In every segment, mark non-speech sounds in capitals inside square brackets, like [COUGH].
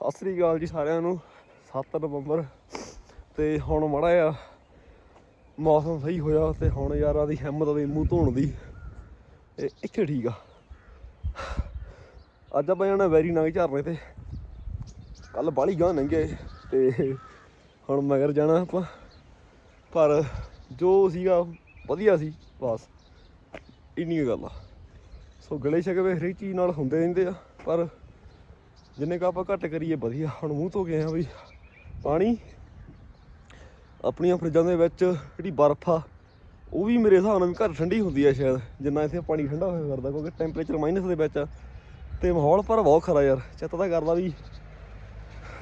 ਸਤਿ ਸ੍ਰੀ ਅਕਾਲ ਜੀ ਸਾਰਿਆਂ ਨੂੰ। 7 ਨਵੰਬਰ ਤੇ ਹੁਣ ਮੜਾ ਆ ਮੌਸਮ ਸਹੀ ਹੋਇਆ ਤੇ ਹੁਣ ਯਾਰਾਂ ਦੀ ਹਿੰਮਤ ਦੇ ਮੂੰਹ ਧੋਣ ਦੀ। ਇਹ ਇੱਥੇ ਠੀਕ ਆ। ਅੱਜ ਆਪਾਂ ਜਾਣਾ ਵੈਰੀ ਨੰਗ ਝਰਨੇ ਤੇ। ਕੱਲ ਬਾਲੀ ਗਾਂ ਲੰਘੇ ਤੇ ਹੁਣ ਮਗਰ ਜਾਣਾ ਆਪਾਂ। ਪਰ ਜੋ ਸੀਗਾ ਵਧੀਆ ਸੀ, ਬਸ। ਇੰਨੀ ਗੱਲ ਆ। ਸੋ ਗਲੇ ਸ਼ਕਵੇ ਹਰੀ ਚੀਜ਼ ਨਾਲ ਹੁੰਦੇ ਰਹਿੰਦੇ ਆ, ਪਰ ਜਿੰਨੇ ਕ ਆਪਾਂ ਘੱਟ ਕਰੀਏ, ਵਧੀਆ। ਹੁਣ ਮੂੰਹ ਧੋ ਗਏ ਆ ਵੀ ਪਾਣੀ। ਆਪਣੀਆਂ ਫਰਿੱਜਾਂ ਦੇ ਵਿੱਚ ਜਿਹੜੀ ਬਰਫ਼ ਆ, ਉਹ ਵੀ ਮੇਰੇ ਹਿਸਾਬ ਨਾਲ ਵੀ ਘੱਟ ਠੰਡੀ ਹੁੰਦੀ ਆ ਸ਼ਾਇਦ। ਜਿੰਨਾ ਇੱਥੇ ਪਾਣੀ ਠੰਡਾ ਹੋਇਆ ਕਰਦਾ, ਕਿਉਂਕਿ ਟੈਂਪਰੇਚਰ ਮਾਈਨਸ ਦੇ ਵਿੱਚ ਆ। ਤੇ ਮਾਹੌਲ ਪਰ ਬਹੁਤ ਖਰਾ ਯਾਰ। ਚਿੱਤ ਤਾਂ ਕਰਦਾ ਵੀ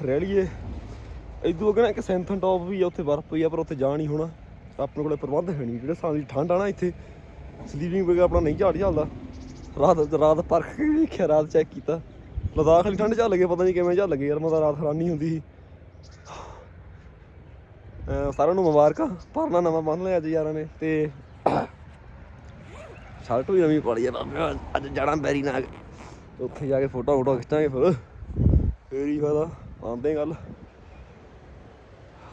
ਰਹਿ ਲਈਏ। ਇਦੋਂ ਅੱਗੇ ਇੱਕ ਸੈਂਥਨ ਟੌਪ ਵੀ ਆ, ਉੱਥੇ ਬਰਫ਼ ਪਈ ਆ, ਪਰ ਉੱਥੇ ਜਾ ਨਹੀਂ ਹੋਣਾ। ਆਪਣੇ ਕੋਲੇ ਪ੍ਰਬੰਧ ਹੈ ਨਹੀਂ। ਜਿਹੜੇ ਸਾਂ ਦੀ ਠੰਡ ਆ ਨਾ ਇੱਥੇ ਸਲੀਪਿੰਗ ਵਗੈਰਾ ਆਪਣਾ ਨਹੀਂ ਝਾੜ ਚੱਲਦਾ ਰਾਤ ਰਾਤ ਪਰਖ ਕੇ ਵੇਖਿਆ ਰਾਤ ਚੈੱਕ ਕੀਤਾ। ਲਦਾਖ ਵਾਲੀ ਠੰਡ ਝੱਲ ਗਏ ਪਤਾ ਨਹੀਂ ਕਿਵੇਂ ਝੱਲ ਗਏ ਯਾਰ, ਮੈਂ ਤਾਂ ਰਾਤ ਹੈਰਾਨੀ ਹੁੰਦੀ ਸੀ। ਸਾਰਿਆਂ ਨੂੰ ਮੁਬਾਰਕਾਂ, ਪਰਨਾ ਨਵਾਂ ਬੰਨ ਲਿਆ ਅੱਜ ਯਾਰਾਂ ਨੇ ਤੇ ਸ਼ਰਟ ਵੀ ਨਵੀਂ ਪਾਲੀ ਆ ਬਾਬੇ, ਅੱਜ ਜਾਣਾ ਬੈਰੀ ਨਾਲ ਉੱਥੇ ਜਾ ਕੇ ਫੋਟੋ ਫੋਟੋ ਖਿੱਚਾਂਗੇ ਫਿਰ। ਫੇਰ ਹੀ ਫਾਇਦਾ, ਆਉਂਦੇ ਗੱਲ।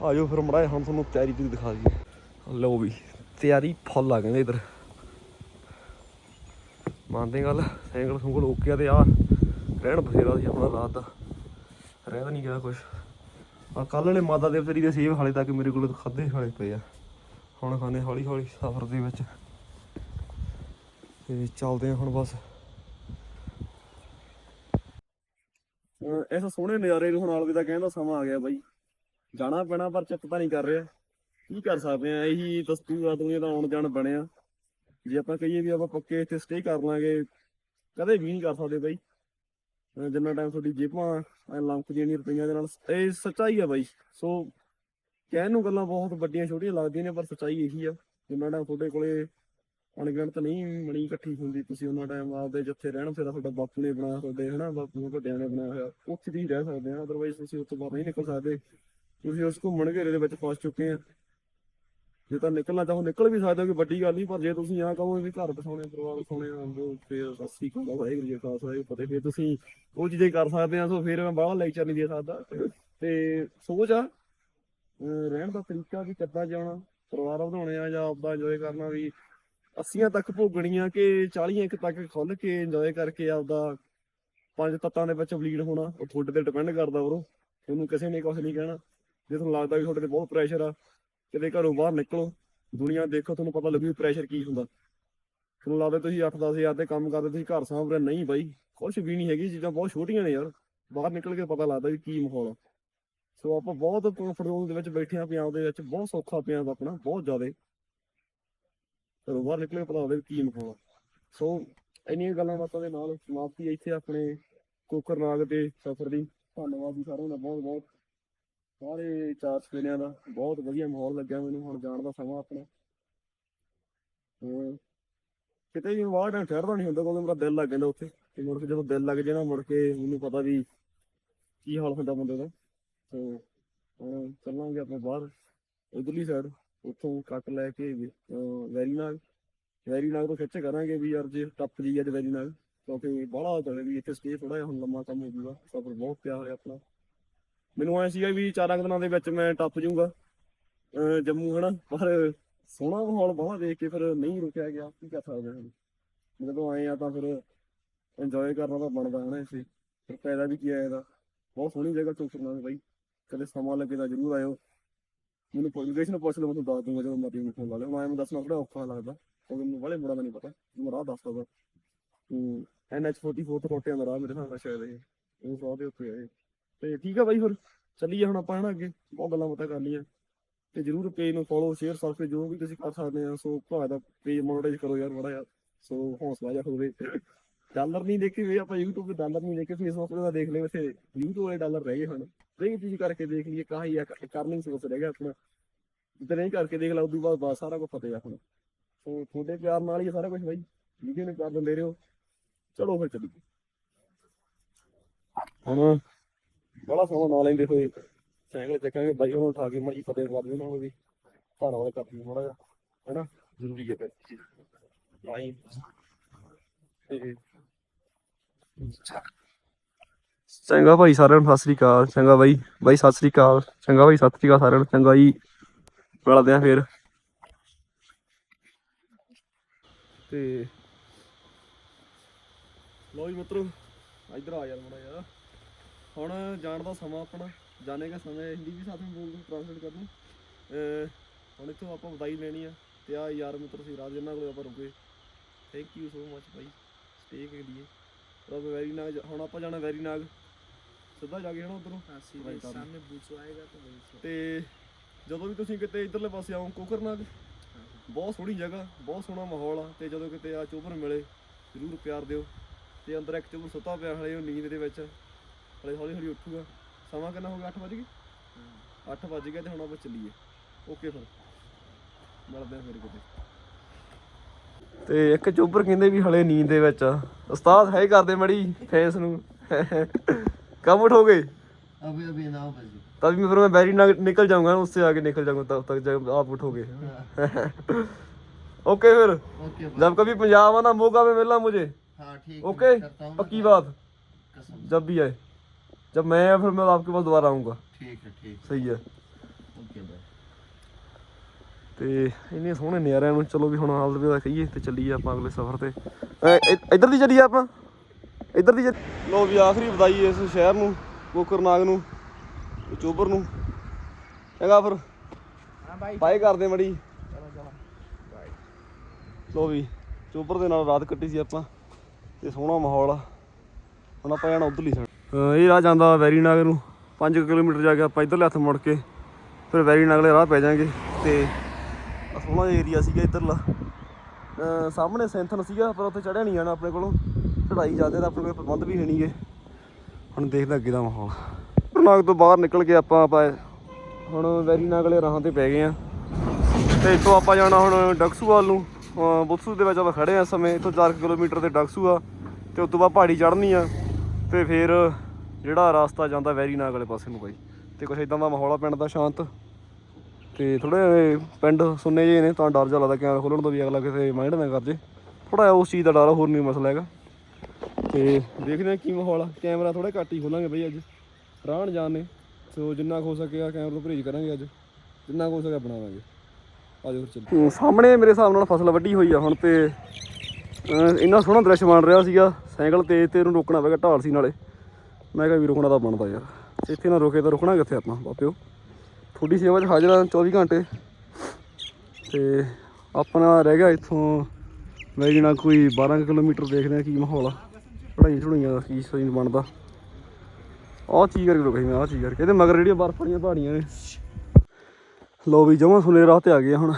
ਆਜੋ ਫਿਰ ਮੜਾ ਹੁਣ ਤੁਹਾਨੂੰ ਤਿਆਰੀ ਵੀ ਦਿਖਾ ਦਈਏ। ਲਓ ਵੀ, ਤਿਆਰੀ ਫੁੱਲ ਆ ਕਹਿੰਦੇ ਇਧਰ। ਮੰਨਦੇ ਗੱਲ ਸਾਈਕਲ ਸੁੰਗਲ ਓਕੇ ਆ ਤੇ ਆ। ਰਹਿਣ ਬਸੇਰਾ ਸੀ ਆਪਣਾ ਰਾਤ ਦਾ। ਰਹਿ ਤਾਂ ਨਹੀਂ ਗਿਆ ਕੁਛ। ਆ ਕੱਲ ਵਾਲੇ ਮਾਤਾ ਦੇ ਤੇਰੀ ਦੇ ਸੇਬ ਹਾਲੇ ਤੱਕ ਮੇਰੇ ਕੋਲ ਖਾਦੇ ਹਾਲੇ ਪਏ ਆ। ਹੁਣ ਖਾਣੇ ਹੌਲੀ ਹੌਲੀ ਸਫ਼ਰ ਦੇ ਵਿੱਚ। ਤੇ ਚੱਲਦੇ ਆ ਹੁਣ ਬਸ। ਐਸਾ ਸੋਹਣੇ ਨਜ਼ਾਰੇ ਨੂੰ ਹੁਣ ਆਲਵੇ ਕਹਿੰਦਾ ਸਮਾਂ ਆ ਗਿਆ ਬਾਈ। ਜਾਣਾ ਪੈਣਾ ਪਰ ਚਿੱਤ ਤਾਂ ਨਹੀਂ ਕਰ ਰਿਹਾ। ਕੀ ਕਰ ਸਕਦੇ ਆ ਇਹੀ ਦਸਤੂਰ ਆ, ਦੁਨੀਆ ਦਾ ਆਉਣ ਜਾਣ ਬਣਿਆ। ਜੇ ਆਪਾਂ ਕਹੀਏ ਵੀ ਆਪਾਂ ਪੱਕੇ ਇੱਥੇ ਸਟੇ ਕਰ ਲਾਂਗੇ, ਕਦੇ ਵੀ ਨਹੀਂ ਕਰ ਸਕਦੇ ਬਾਈ। ਜਿੰਨਾ ਟਾਈਮ ਤੁਹਾਡੀ ਜੇਬਾਂ, ਐ ਲੰਕਦੀਆਂ ਨਹੀਂ ਰੁਪਈਆਂ ਦੇ ਨਾਲ। ਇਹ ਸੱਚਾਈ ਆ ਬਾਈ। ਸੋ ਕਹਿਣ ਨੂੰ ਗੱਲਾਂ ਬਹੁਤ ਵੱਡੀਆਂ ਛੋਟੀਆਂ ਲੱਗਦੀਆਂ ਨੇ, ਪਰ ਸੱਚਾਈ ਇਹੀ ਆ। ਜਿੰਨਾ ਟਾਈਮ ਤੁਹਾਡੇ ਕੋਲੇ ਅਣਗਿਣਤ ਨਹੀਂ ਮਣੀ ਇਕੱਠੀ ਹੁੰਦੀ, ਤੁਸੀਂ ਉਹਨਾਂ ਟਾਈਮ ਆਪਦੇ ਜਿੱਥੇ ਰਹਿਣ, ਫਿਰ ਤੁਹਾਡਾ ਬਾਪੂ ਨੇ ਬਣਾਇਆ, ਤੁਹਾਡੇ ਹਨਾ, ਬਾਪੂ ਨੂੰ ਵੱਡਿਆਂ ਨੇ ਬਣਾਇਆ ਹੋਇਆ, ਉੱਥੇ ਤੁਸੀਂ ਰਹਿ ਸਕਦੇ ਆ। ਅਦਰਵਾਈਜ਼ ਤੁਸੀਂ ਉੱਥੋਂ ਬਾਹਰ ਨਹੀਂ ਨਿਕਲ ਸਕਦੇ। ਤੁਸੀਂ ਉਸ ਘੁੰਮਣ ਘੇਰੇ ਦੇ ਵਿੱਚ ਫਸ ਚੁੱਕੇ ਆ। ਜੇ ਤਾਂ ਨਿਕਲਣਾ ਚਾਹੋ ਨਿਕਲ ਵੀ ਸਕਦੇ ਹੋ ਕਿ ਵੱਡੀ ਗੱਲ ਨਹੀਂ, ਪਰ ਜੇ ਤੁਸੀਂ ਆ ਕਹੋ ਵੀ ਘਰ ਬਸਾਉਣੇ ਪਰਿਵਾਰ ਬਸਾਉਣੇ ਆ ਫਿਰ ਅਸੀਂ ਕਹਿੰਦਾ ਵਾਹਿਗੁਰੂ ਜੀ ਖਾਲਸਾ, ਵਾਹਿਗੁਰੂ ਫਤਿਹ। ਫਿਰ ਤੁਸੀਂ ਉਹ ਚੀਜ਼ਾਂ ਕਰ ਸਕਦੇ ਆ, ਸੋ ਫਿਰ ਮੈਂ ਬਾਹਲਾ ਲੈਕਚਰ ਨਹੀਂ ਦੇ ਸਕਦਾ। ਤੇ ਸੋਚ ਆ ਰਹਿਣ ਦਾ ਤਰੀਕਾ ਵੀ ਕਿੱਦਾਂ ਜਾਣਾ ਪਰਿਵਾਰ ਵਧਾਉਣੇ ਆ ਜਾਂ ਆਪਦਾ ਇੰਜੋਏ ਕਰਨਾ ਵੀ 80 ਤੱਕ ਭੋਗਣੀਆਂ ਕਿ 40 ਇੱਕ ਤੱਕ ਖੁੱਲ ਕੇ ਇੰਜੋਏ ਕਰਕੇ ਆਪਦਾ ਪੰਜ ਤੱਤਾਂ ਦੇ ਵਿੱਚ ਬਲੀਡ ਹੋਣਾ, ਉਹ ਤੁਹਾਡੇ ਤੇ ਡਿਪੈਂਡ ਕਰਦਾ ਬਰੋ ਤੁਹਾਨੂੰ ਕਿਸੇ ਨੇ ਕੁਝ ਨਹੀਂ ਕਹਿਣਾ। ਜੇ ਤੁਹਾਨੂੰ ਲੱਗਦਾ ਵੀ ਤੁਹਾਡੇ ਤੇ ਬਹੁਤ ਪ੍ਰੈਸ਼ਰ ਆ ਕਿਤੇ ਘਰੋਂ ਬਾਹਰ ਨਿਕਲੋ, ਦੁਨੀਆ ਦੇਖੋ, ਤੁਹਾਨੂੰ ਪਤਾ ਲੱਗੂ ਪ੍ਰੈਸ਼ਰ ਕੀ ਹੁੰਦਾ। ਤੁਹਾਨੂੰ ਲੱਗਦਾ ਤੁਸੀਂ 8-10 ਹਜ਼ਾਰ ਦੇ ਕੰਮ ਕਰਦੇ, ਤੁਸੀਂ ਘਰ ਸਾਂਭ ਰਹੇ ਨਹੀਂ ਬਾਈ ਕੁਝ ਵੀ ਨਹੀਂ ਹੈਗੀ, ਚੀਜ਼ਾਂ ਬਹੁਤ ਛੋਟੀਆਂ ਨੇ ਯਾਰ। ਬਾਹਰ ਨਿਕਲ ਕੇ ਪਤਾ ਲੱਗਦਾ ਵੀ ਕੀ ਮਾਹੌਲ ਆ। ਸੋ ਆਪਾਂ ਬਹੁਤ ਕੰਫਰਟ ਜ਼ੋਨ ਦੇ ਵਿੱਚ ਬੈਠੇ ਆ ਪੰਜਾਬ ਦੇ ਵਿੱਚ ਬਹੁਤ ਸੌਖਾ ਪੰਜਾਬ ਆਪਣਾ, ਬਹੁਤ ਜ਼ਿਆਦਾ। ਘਰੋਂ ਬਾਹਰ ਨਿਕਲ ਕੇ ਪਤਾ ਲੱਗਦਾ ਵੀ ਕੀ ਮਾਹੌਲ ਆ। ਸੋ ਇੰਨੀਆਂ ਗੱਲਾਂ ਬਾਤਾਂ ਦੇ ਨਾਲ ਸਮਾਪਤੀ ਇੱਥੇ ਆਪਣੇ ਕੋਕਰਨਾਗ ਦੇ ਸਫ਼ਰ ਦੀ। ਧੰਨਵਾਦ ਜੀ ਸਾਰਿਆਂ ਦਾ ਬਹੁਤ ਬਹੁਤ ਸਾਰੇ ਚਾਰ ਸਵੇਰਿਆਂ ਦਾ ਬਹੁਤ ਵਧੀਆ ਮਾਹੌਲ ਲੱਗਿਆ ਮੈਨੂੰ, ਹੁਣ ਜਾਣ ਦਾ ਸਮਾਂ ਆਪਣਾ। ਹੋਰ ਕਿਤੇ ਵੀ ਬਾਹਰ ਟਾਈਮ ਠਹਿਰਦਾ ਨਹੀਂ ਹੁੰਦਾ ਕਿਉਂਕਿ ਮੇਰਾ ਦਿਲ ਲੱਗ ਜਾਂਦਾ ਉੱਥੇ। ਤੇ ਮੁੜ ਕੇ ਜਦੋਂ ਦਿਲ ਲੱਗ ਜੇ ਨਾ, ਮੁੜ ਕੇ ਮੈਨੂੰ ਪਤਾ ਵੀ ਕੀ ਹਾਲ ਹੁੰਦਾ ਬੰਦੇ ਦਾ। ਤੇ ਹੁਣ ਚੱਲਾਂਗੇ ਆਪਾਂ ਬਾਹਰ, ਉਧਰਲੀ ਸਾਈਡ ਉੱਥੋਂ ਕੱਟ ਲੈ ਕੇ ਅਹ ਵੈਰੀ ਨਾਗ ਵੈਰੀ ਨਾਗ ਤੋਂ ਖਿੱਚ ਕਰਾਂਗੇ ਵੀ ਯਾਰ ਜੇ ਟੱਪ ਜੀ ਅੱਜ ਵੈਰੀ ਨਾਗ ਕਿਉਂਕਿ ਬਾਹਲਾ ਚਲੇ ਵੀ ਇੱਥੇ ਸਟੇ ਥੋੜਾ ਜਿਹਾ ਹੁਣ ਲੰਮਾ ਕੰਮ ਹੋ ਜੂਗਾ ਸਫ਼ਰ ਬਹੁਤ ਪਿਆ ਹੋਇਆ ਆਪਣਾ। ਮੈਨੂੰ ਐ ਸੀਗਾ ਵੀ ਚਾਰਾਂ ਕੁ ਦਿਨਾਂ ਦੇ ਵਿੱਚ ਮੈਂ ਟੱਪ ਜਾਊਗਾ, ਅਹ ਜੰਮੂ ਹਨਾ, ਪਰ ਸੋਹਣਾ ਮਾਹੌਲ ਬਹੁਤ ਦੇਖ ਕੇ ਫਿਰ ਨਹੀਂ ਰੁਕਿਆ ਗਿਆ, ਕੀ ਕਰ ਸਕਦੇ ਹਾਂ ਜਦੋਂ ਆਏ ਆ ਤਾਂ ਫਿਰ ਇੰਜੋਏ ਕਰਨਾ ਤਾਂ ਬਣਦਾ ਹੈ ਨਾ ਇਸੇ ਫਿਰ ਫਾਇਦਾ ਵੀ ਕੀ ਆ ਇਹਦਾ। ਬਹੁਤ ਸੋਹਣੀ ਜਗ੍ਹਾ ਚੋਕਰਨਾ ਬਾਈ। ਕਦੇ ਸਮਾਂ ਲੱਗੇ ਤਾਂ ਜ਼ਰੂਰ ਆਇਓ। ਮੈਨੂੰ ਕੋਈ ਲੋਕੇਸ਼ਨ ਪੁੱਛ ਲਓ, ਮੈਂ ਤੁਹਾਨੂੰ ਦੱਸ ਦੂੰਗਾ ਜਦੋਂ ਮਰਜ਼ੀ ਮੈਨੂੰ ਫੋਨ ਲਾ ਲਿਓ। ਮੈਂ ਦੱਸਣਾ ਥੋੜਾ ਔਖਾ ਲੱਗਦਾ। ਕਿਉਂਕਿ ਮੈਨੂੰ ਵਾਲੇ ਮੁੜਾ ਦਾ ਨਹੀਂ ਪਤਾ। ਮੈਂ ਰਾਹ ਦੱਸ ਸਕਦਾ ਹੂੰ NH44 ਤੋਂ ਟੋਟਿਆਂ ਦਾ ਰਾਹ ਮੇਰੇ ਨਾਲ ਸ਼ਾਇਦ ਇਹ। ਉਹ ਸਾਹ ਦੇ ਉੱਤੇ ਆਏ ਤੇ ਠੀਕ ਆ ਬਾਈ ਫਿਰ ਚੱਲੀਏ ਹੁਣ ਆਪਾਂ ਹਨਾ ਅੱਗੇ, ਬਹੁਤ ਗੱਲਾਂ ਬਾਤਾਂ ਕਰ ਲਈਆਂ। ਤੇ ਜਰੂਰ ਪੇਜ ਨੂੰ ਫੋਲੋ ਸ਼ੇਅਰ ਸਬਸਕ੍ਰਾਈਬ ਜੋ ਵੀ ਤੁਸੀਂ ਕਰ ਸਕਦੇ ਆ, ਸੋ ਭਰਾ ਦਾ ਪੇਜ ਮੋਨੇਟਾਈਜ਼ ਕਰੋ ਯਾਰ ਬੜਾ ਯਾਰ ਸੋ ਹੌਸਲਾ ਜਾ ਹੋਵੇ। ਡਾਲਰ ਨਹੀਂ ਦੇਖੇ ਵੇ ਆਪਾਂ YouTube ਤੇ, ਡਾਲਰ ਨਹੀਂ ਦੇਖੇ ਫੇਸਬੁੱਕ ਤੇ ਤਾਂ ਦੇਖ ਲਏ ਵੈਸੇ, YouTube ਵਾਲੇ ਡਾਲਰ ਰਹਿ ਗਏ ਹੁਣ। ਰਹੀ ਚੀਜ਼ ਕਰਕੇ ਦੇਖ ਲਈਏ, ਕਾਹੀ ਇੱਕ ਕਰਨਿੰਗ ਸੋਰਸ ਰਹਿ ਗਿਆ ਆਪਣਾ। ਜਿੱਤੇ ਨਹੀਂ ਕਰਕੇ ਦੇਖ ਲਾ, ਉਦੋਂ ਬਾਅਦ ਬਸ ਸਾਰਾ ਕੁਝ ਫਤਿਹ ਹੁਣ। ਸੋ ਤੁਹਾਡੇ ਪਿਆਰ ਨਾਲ ਹੀ ਆ ਸਾਰਾ ਕੁਝ ਬਾਈ, ਵੀਡੀਓ ਨੂੰ ਕਰ ਦਿੰਦੇ ਰਹੋ। ਚਲੋ ਫਿਰ ਚੱਲੀਏ। ਹੁਣ ਬੜਾ ਸਮਾਂ ਨਾ ਲੈਂਦੇ ਹੋਏ। ਸਾਈਕਲ ਚੱਕਾਂਗੇ। ਬਾਈ ਨੂੰ ਉਠਾ ਕੇ ਮਾਈ ਫਤਿਹ ਕਰ ਦੇਣਾ ਹੋਵੇ ਧੰਨਵਾਦ ਕਰਦੀ ਮਾੜਾ ਜਿਹਾ। ਹੈਨਾ? ਜ਼ਰੂਰੀ ਹੈ ਫਿਰ। ਆਈ ਤੇ ਚੰਗਾ ਭਾਈ ਸਾਰਿਆਂ ਨੂੰ, ਸਤਿ ਸ੍ਰੀ ਅਕਾਲ। ਚੰਗਾ ਬਾਈ। ਬਾਈ, ਸਤਿ ਸ੍ਰੀ ਅਕਾਲ। ਚੰਗਾ ਬਾਈ, ਸਤਿ ਸ੍ਰੀ ਅਕਾਲ ਸਾਰਿਆਂ ਨੂੰ। ਚੰਗਾ ਜੀ ਮਿਲਦੇ ਆ ਫੇਰ। ਤੇ ਲੋ ਜੀ ਮਿੱਤਰੋ, ਇੱਧਰ ਆ ਯਾਰ ਮੁੰਡਾ ਯਾਰ ਹੁਣ ਜਾਣ ਦਾ ਸਮਾਂ ਆਪਣਾ ਜਾਣੇ ਦਾ ਸਮਾਂ ਹਿੰਦੀ ਵੀ ਸਾਥ ਵਿੱਚ ਬੋਲ ਦੂੰ ਟ੍ਰਾਂਸਲੇਟ ਕਰ ਦੂੰ ਹੁਣ ਇਥੋਂ ਆਪਾਂ ਵਧਾਈ ਲੈਣੀ ਆ ਤੇ ਆ ਯਾਰ ਮਿੱਤਰ ਸੀ ਰਾਜ ਇਹਨਾਂ ਕੋਲ ਆਪਾਂ ਰੁਕੇ। Thank you so much Bhai stay ਕੇ ਲਈ ਰੱਬ ਵੈਰੀ ਨਾਗ ਹੁਣ ਆਪਾਂ ਜਾਣਾ ਵੈਰੀ ਨਾਗ ਸਿੱਧਾ ਜਾ ਕੇ ਹਣਾ ਉਧਰੋਂ? ਅਸੀਂ ਸਾਹਮਣੇ ਬੂਚੋ ਆਏਗਾ ਤਾਂ ਬਈ ਤੇ ਜਦੋਂ ਵੀ ਤੁਸੀਂ ਕਿਤੇ ਇਧਰਲੇ ਪਾਸੇ ਆਓ ਕੋਕਰਨਾਗ ਬਹੁਤ ਸੋਹਣੀ ਜਗ੍ਹਾ ਬਹੁਤ ਸੋਹਣਾ ਮਾਹੌਲ ਆ ਤੇ ਜਦੋਂ ਕਿਤੇ ਆ ਚੋਬਰ ਮਿਲੇ ਜ਼ਰੂਰ ਪਿਆਰ ਦਿਓ। ਤੇ ਅੰਦਰ ਇੱਕ ਚੋਬਰ ਸੁੱਤਾ ਪਿਆ ਹੋਇਆ ਉਹ ਨੀਂਦ ਦੇ ਵਿੱਚ ਹਲੇ ਹੌਲੀ ਹੌਲੀ ਉੱਠੂਗਾ ਸਮਾਂ ਕਿੰਨਾ ਹੋ ਗਿਆ 8 ਵਜ ਗਏ 8 ਵਜ ਗਏ ਤੇ ਹੁਣ ਆਪਾਂ ਚੱਲੀਏ ਓਕੇ ਫਿਰ ਮਿਲਦੇ ਆ ਫਿਰ ਕਿਤੇ ਤੇ ਇੱਕ ਚੋਬਰ ਕਹਿੰਦੇ ਵੀ ਹਲੇ ਨੀਂਦ ਦੇ ਵਿੱਚ ਆ ਉਸਤਾਦ ਹੈ ਕਰਦੇ ਮੜੀ ਫੇਸ ਨੂੰ ਕਬ ਉਠੋਗੇ अभी अभी नौ बजे तभी मैं फिर मैं बैरी ना निकल जाऊंगा ना उससे आगे निकल जाऊंगा तब तक जब आप उठोगे ओके फिर ओके जब कभी पंजाब आना मौका में मिलना मुझे हाँ ठीक है, ओके मैं करता हूँ ना पक्की काम। बात कसम जब भी आए जब मैं आया फिर मैं आपके पास दोबारा आऊंगा ठीक है ठीक सही है ओके बाय ਤੇ ਇੰਨੇ ਸੋਹਣੇ ਨਜ਼ਾਰਿਆਂ ਨੂੰ ਚਲੋ ਵੀ ਹੁਣ ਹਾਲਵੇ ਕਹੀਏ ਤੇ ਚੱਲੀਏ ਆਪਾਂ ਅਗਲੇ ਸਫ਼ਰ ਤੇ ਐ, ਇ- ਇੱਧਰ ਦੀ ਚੱਲੀਏ ਆਪਾਂ ਇੱਧਰ ਦੀ ਚੱਲ- ਲੋ ਵੀ ਆਖਰੀ ਵਧਾਈ ਇਸ ਸ਼ਹਿਰ ਨੂੰ ਕੋਕਰਨਾਗ ਨੂੰ ਤੇ ਚੋਬਰ ਨੂੰ ਚੰਗਾ ਫਿਰ हाँ भाई ਬਾਏ ਕਰਦੇ ਮੜੀ चलो चलो बाय ਲੋ ਵੀ ਚੋਬਰ ਦੇ ਨਾਲ ਰਾਤ ਕੱਟੀ ਸੀ ਆਪਾਂ ਤੇ ਸੋਹਣਾ ਮਾਹੌਲ ਆ ਹੁਣ ਆਪਾਂ ਜਾਣਾ ਉਧਰਲੀ ਸਾਈਡ ਇਹ ਰਾਹ ਜਾਂਦਾ ਵੈਰੀ ਨਾਗ ਨੂੰ 5 ਕਿਲੋਮੀਟਰ ਜਾ ਕੇ ਆਪਾਂ ਇਧਰਲੇ ਹੱਥ ਮੁੜ ਕੇ ਫਿਰ ਵੈਰੀ ਨਾਗ ਵਾਲੇ ਰਾਹ ਪੈ ਜਾਾਂਗੇ ਤੇ ਆ ਸੋਹਣਾ ਜਿਹਾ ਏਰੀਆ ਸੀਗਾ ਇਧਰਲਾ। ਸਾਹਮਣੇ ਸੈਂਥਨ ਸੀਗਾ ਪਰ ਉੱਥੇ ਚੜਿਆ ਨਹੀਂ ਜਾਣਾ ਆਪਣੇ ਕੋਲੋਂ। ਚੜਾਈ ਜਾਂਦੇ ਤਾਂ ਆਪਣੇ ਕੋਲ ਪ੍ਰਬੰਧ ਵੀ ਹੈ ਨਹੀਂਗੇ ਹੁਣ ਦੇਖਦਾ ਅੱਗੇ ਦਾ ਮਾਹੌਲ। ਨਾਗ ਤੋਂ ਬਾਹਰ ਨਿਕਲ ਕੇ ਆਪਾਂ ਆਪਾਂ ਹੁਣ ਵੈਰੀ ਨਾਗ ਵਾਲੇ ਰਾਹਾਂ ਤੇ ਪੈ ਗਏ ਆ ਤੇ ਇੱਥੋਂ ਆਪਾਂ ਜਾਣਾ ਹੁਣ ਡਕਸੂ ਵੱਲ ਨੂੰ ਬੁੱਤਸੂ ਦੇ ਵਿੱਚ ਆਪਾਂ ਖੜੇ ਆ ਸਮੇਂ। ਇੱਥੋਂ 4 ਕਿਲੋਮੀਟਰ ਤੇ ਡਕਸੂ ਆ ਤੇ ਉਸ ਤੋਂ ਬਾਅਦ ਪਹਾੜੀ ਚੜ੍ਹਨੀ ਆ। ਤੇ ਫਿਰ ਜਿਹੜਾ ਰਸਤਾ ਜਾਂਦਾ ਵੈਰੀ ਨਾਗ ਵਾਲੇ ਪਾਸੇ ਨੂੰ ਬਾਈ। ਤੇ ਕੁਛ ਇਦਾਂ ਦਾ ਮਾਹੌਲ ਆ, ਪਿੰਡ ਦਾ ਸ਼ਾਂਤ। ਤੇ ਥੋੜੇ ਪਿੰਡ ਸੁੰਨੇ ਜਿਹੇ ਨੇ, ਤਾਂ ਡਰ ਜਿਹਾ ਲੱਗਦਾ ਕੈਮਰਾ ਖੋਲਣ ਤੋਂ ਵੀ ਅਗਲਾ ਕਿਸੇ ਮਾਈਂਡ ਨਾ ਕਰ ਜੇ। ਥੋੜਾ ਜਿਹਾ ਉਸ ਚੀਜ਼ ਦਾ ਡਰ ਹੋਰ ਨਹੀਂ ਮਸਲਾ ਹੈਗਾ। ਤੇ ਦੇਖਦੇ ਆ ਕੀ ਮਾਹੌਲ ਆ। ਕੈਮਰਾ ਥੋੜਾ ਘੱਟ ਹੀ ਖੋਲਾਂਗੇ ਬਈ ਅੱਜ। ਰਾਹਣ ਜਾਣ ਨੇ, ਸੋ ਜਿੰਨਾ ਕੁ ਹੋ ਸਕਿਆ ਕੈਮਰਾ ਤੋਂ ਪਰਹੇਜ਼ ਕਰਾਂਗੇ ਅੱਜ। ਜਿੰਨਾ ਕੁ ਹੋ ਸਕਿਆ ਬਣਾਵਾਂਗੇ ਆਜੋ ਫਿਰ ਚੱਲੀਏ। ਸਾਹਮਣੇ ਮੇਰੇ ਹਿਸਾਬ ਨਾਲ ਫਸਲ ਵੱਢੀ ਹੋਈ ਆ ਹੁਣ ਤੇ ਇੰਨਾ ਸੋਹਣਾ ਦ੍ਰਿਸ਼ ਬਣ ਰਿਹਾ ਸੀਗਾ, ਸਾਈਕਲ ਤੇਜ਼ ਤੇ ਇਹਨੂੰ ਰੋਕਣਾ ਗਿਆ, ਢਾਲ ਸੀ ਨਾਲੇ। ਮੈਂ ਕਿਹਾ ਵੀ ਰੁਕਣਾ ਤਾਂ ਬਣਦਾ ਯਾਰ। ਇੱਥੇ ਨਾ ਰੁਕੇ ਤਾਂ ਰੁਕਣਾ ਕਿੱਥੇ ਆਪਾਂ, ਬਾਪਿਓ? ਤੁਹਾਡੀ ਸੇਵਾ 'ਚ ਹਾਜ਼ਰ ਹਾਂ 24 ਘੰਟੇ। ਤੇ ਆਪਣਾ ਰਹਿ ਗਿਆ ਇੱਥੋਂ, ਮੈਂ ਜਣਾ ਕੋਈ 12 ਕੁ ਕਿਲੋਮੀਟਰ ਦੇਖਦੇ ਆ ਕੀ ਮਾਹੌਲ ਆ। ਪੜਾਈ ਝੜੀਆਂ ਦਾ ਕੀ ਸਹੀ ਬਣਦਾ। ਆਹ ਚੀਜ਼ ਕਰਕੇ ਰੁਕਿਆ ਸੀ ਮੈਂ, ਆਹ ਚੀਜ਼ ਕਰਕੇ। ਇਹਦੇ ਮਗਰ ਜਿਹੜੀਆਂ ਬਰਫ ਵਾਲੀਆਂ ਪਹਾੜੀਆਂ ਨੇ। ਲੋ ਵੀ ਜਮਾਂ ਸੁਨੇ ਰਾਹ ਤੇ ਆ ਗਏ ਹੁਣ।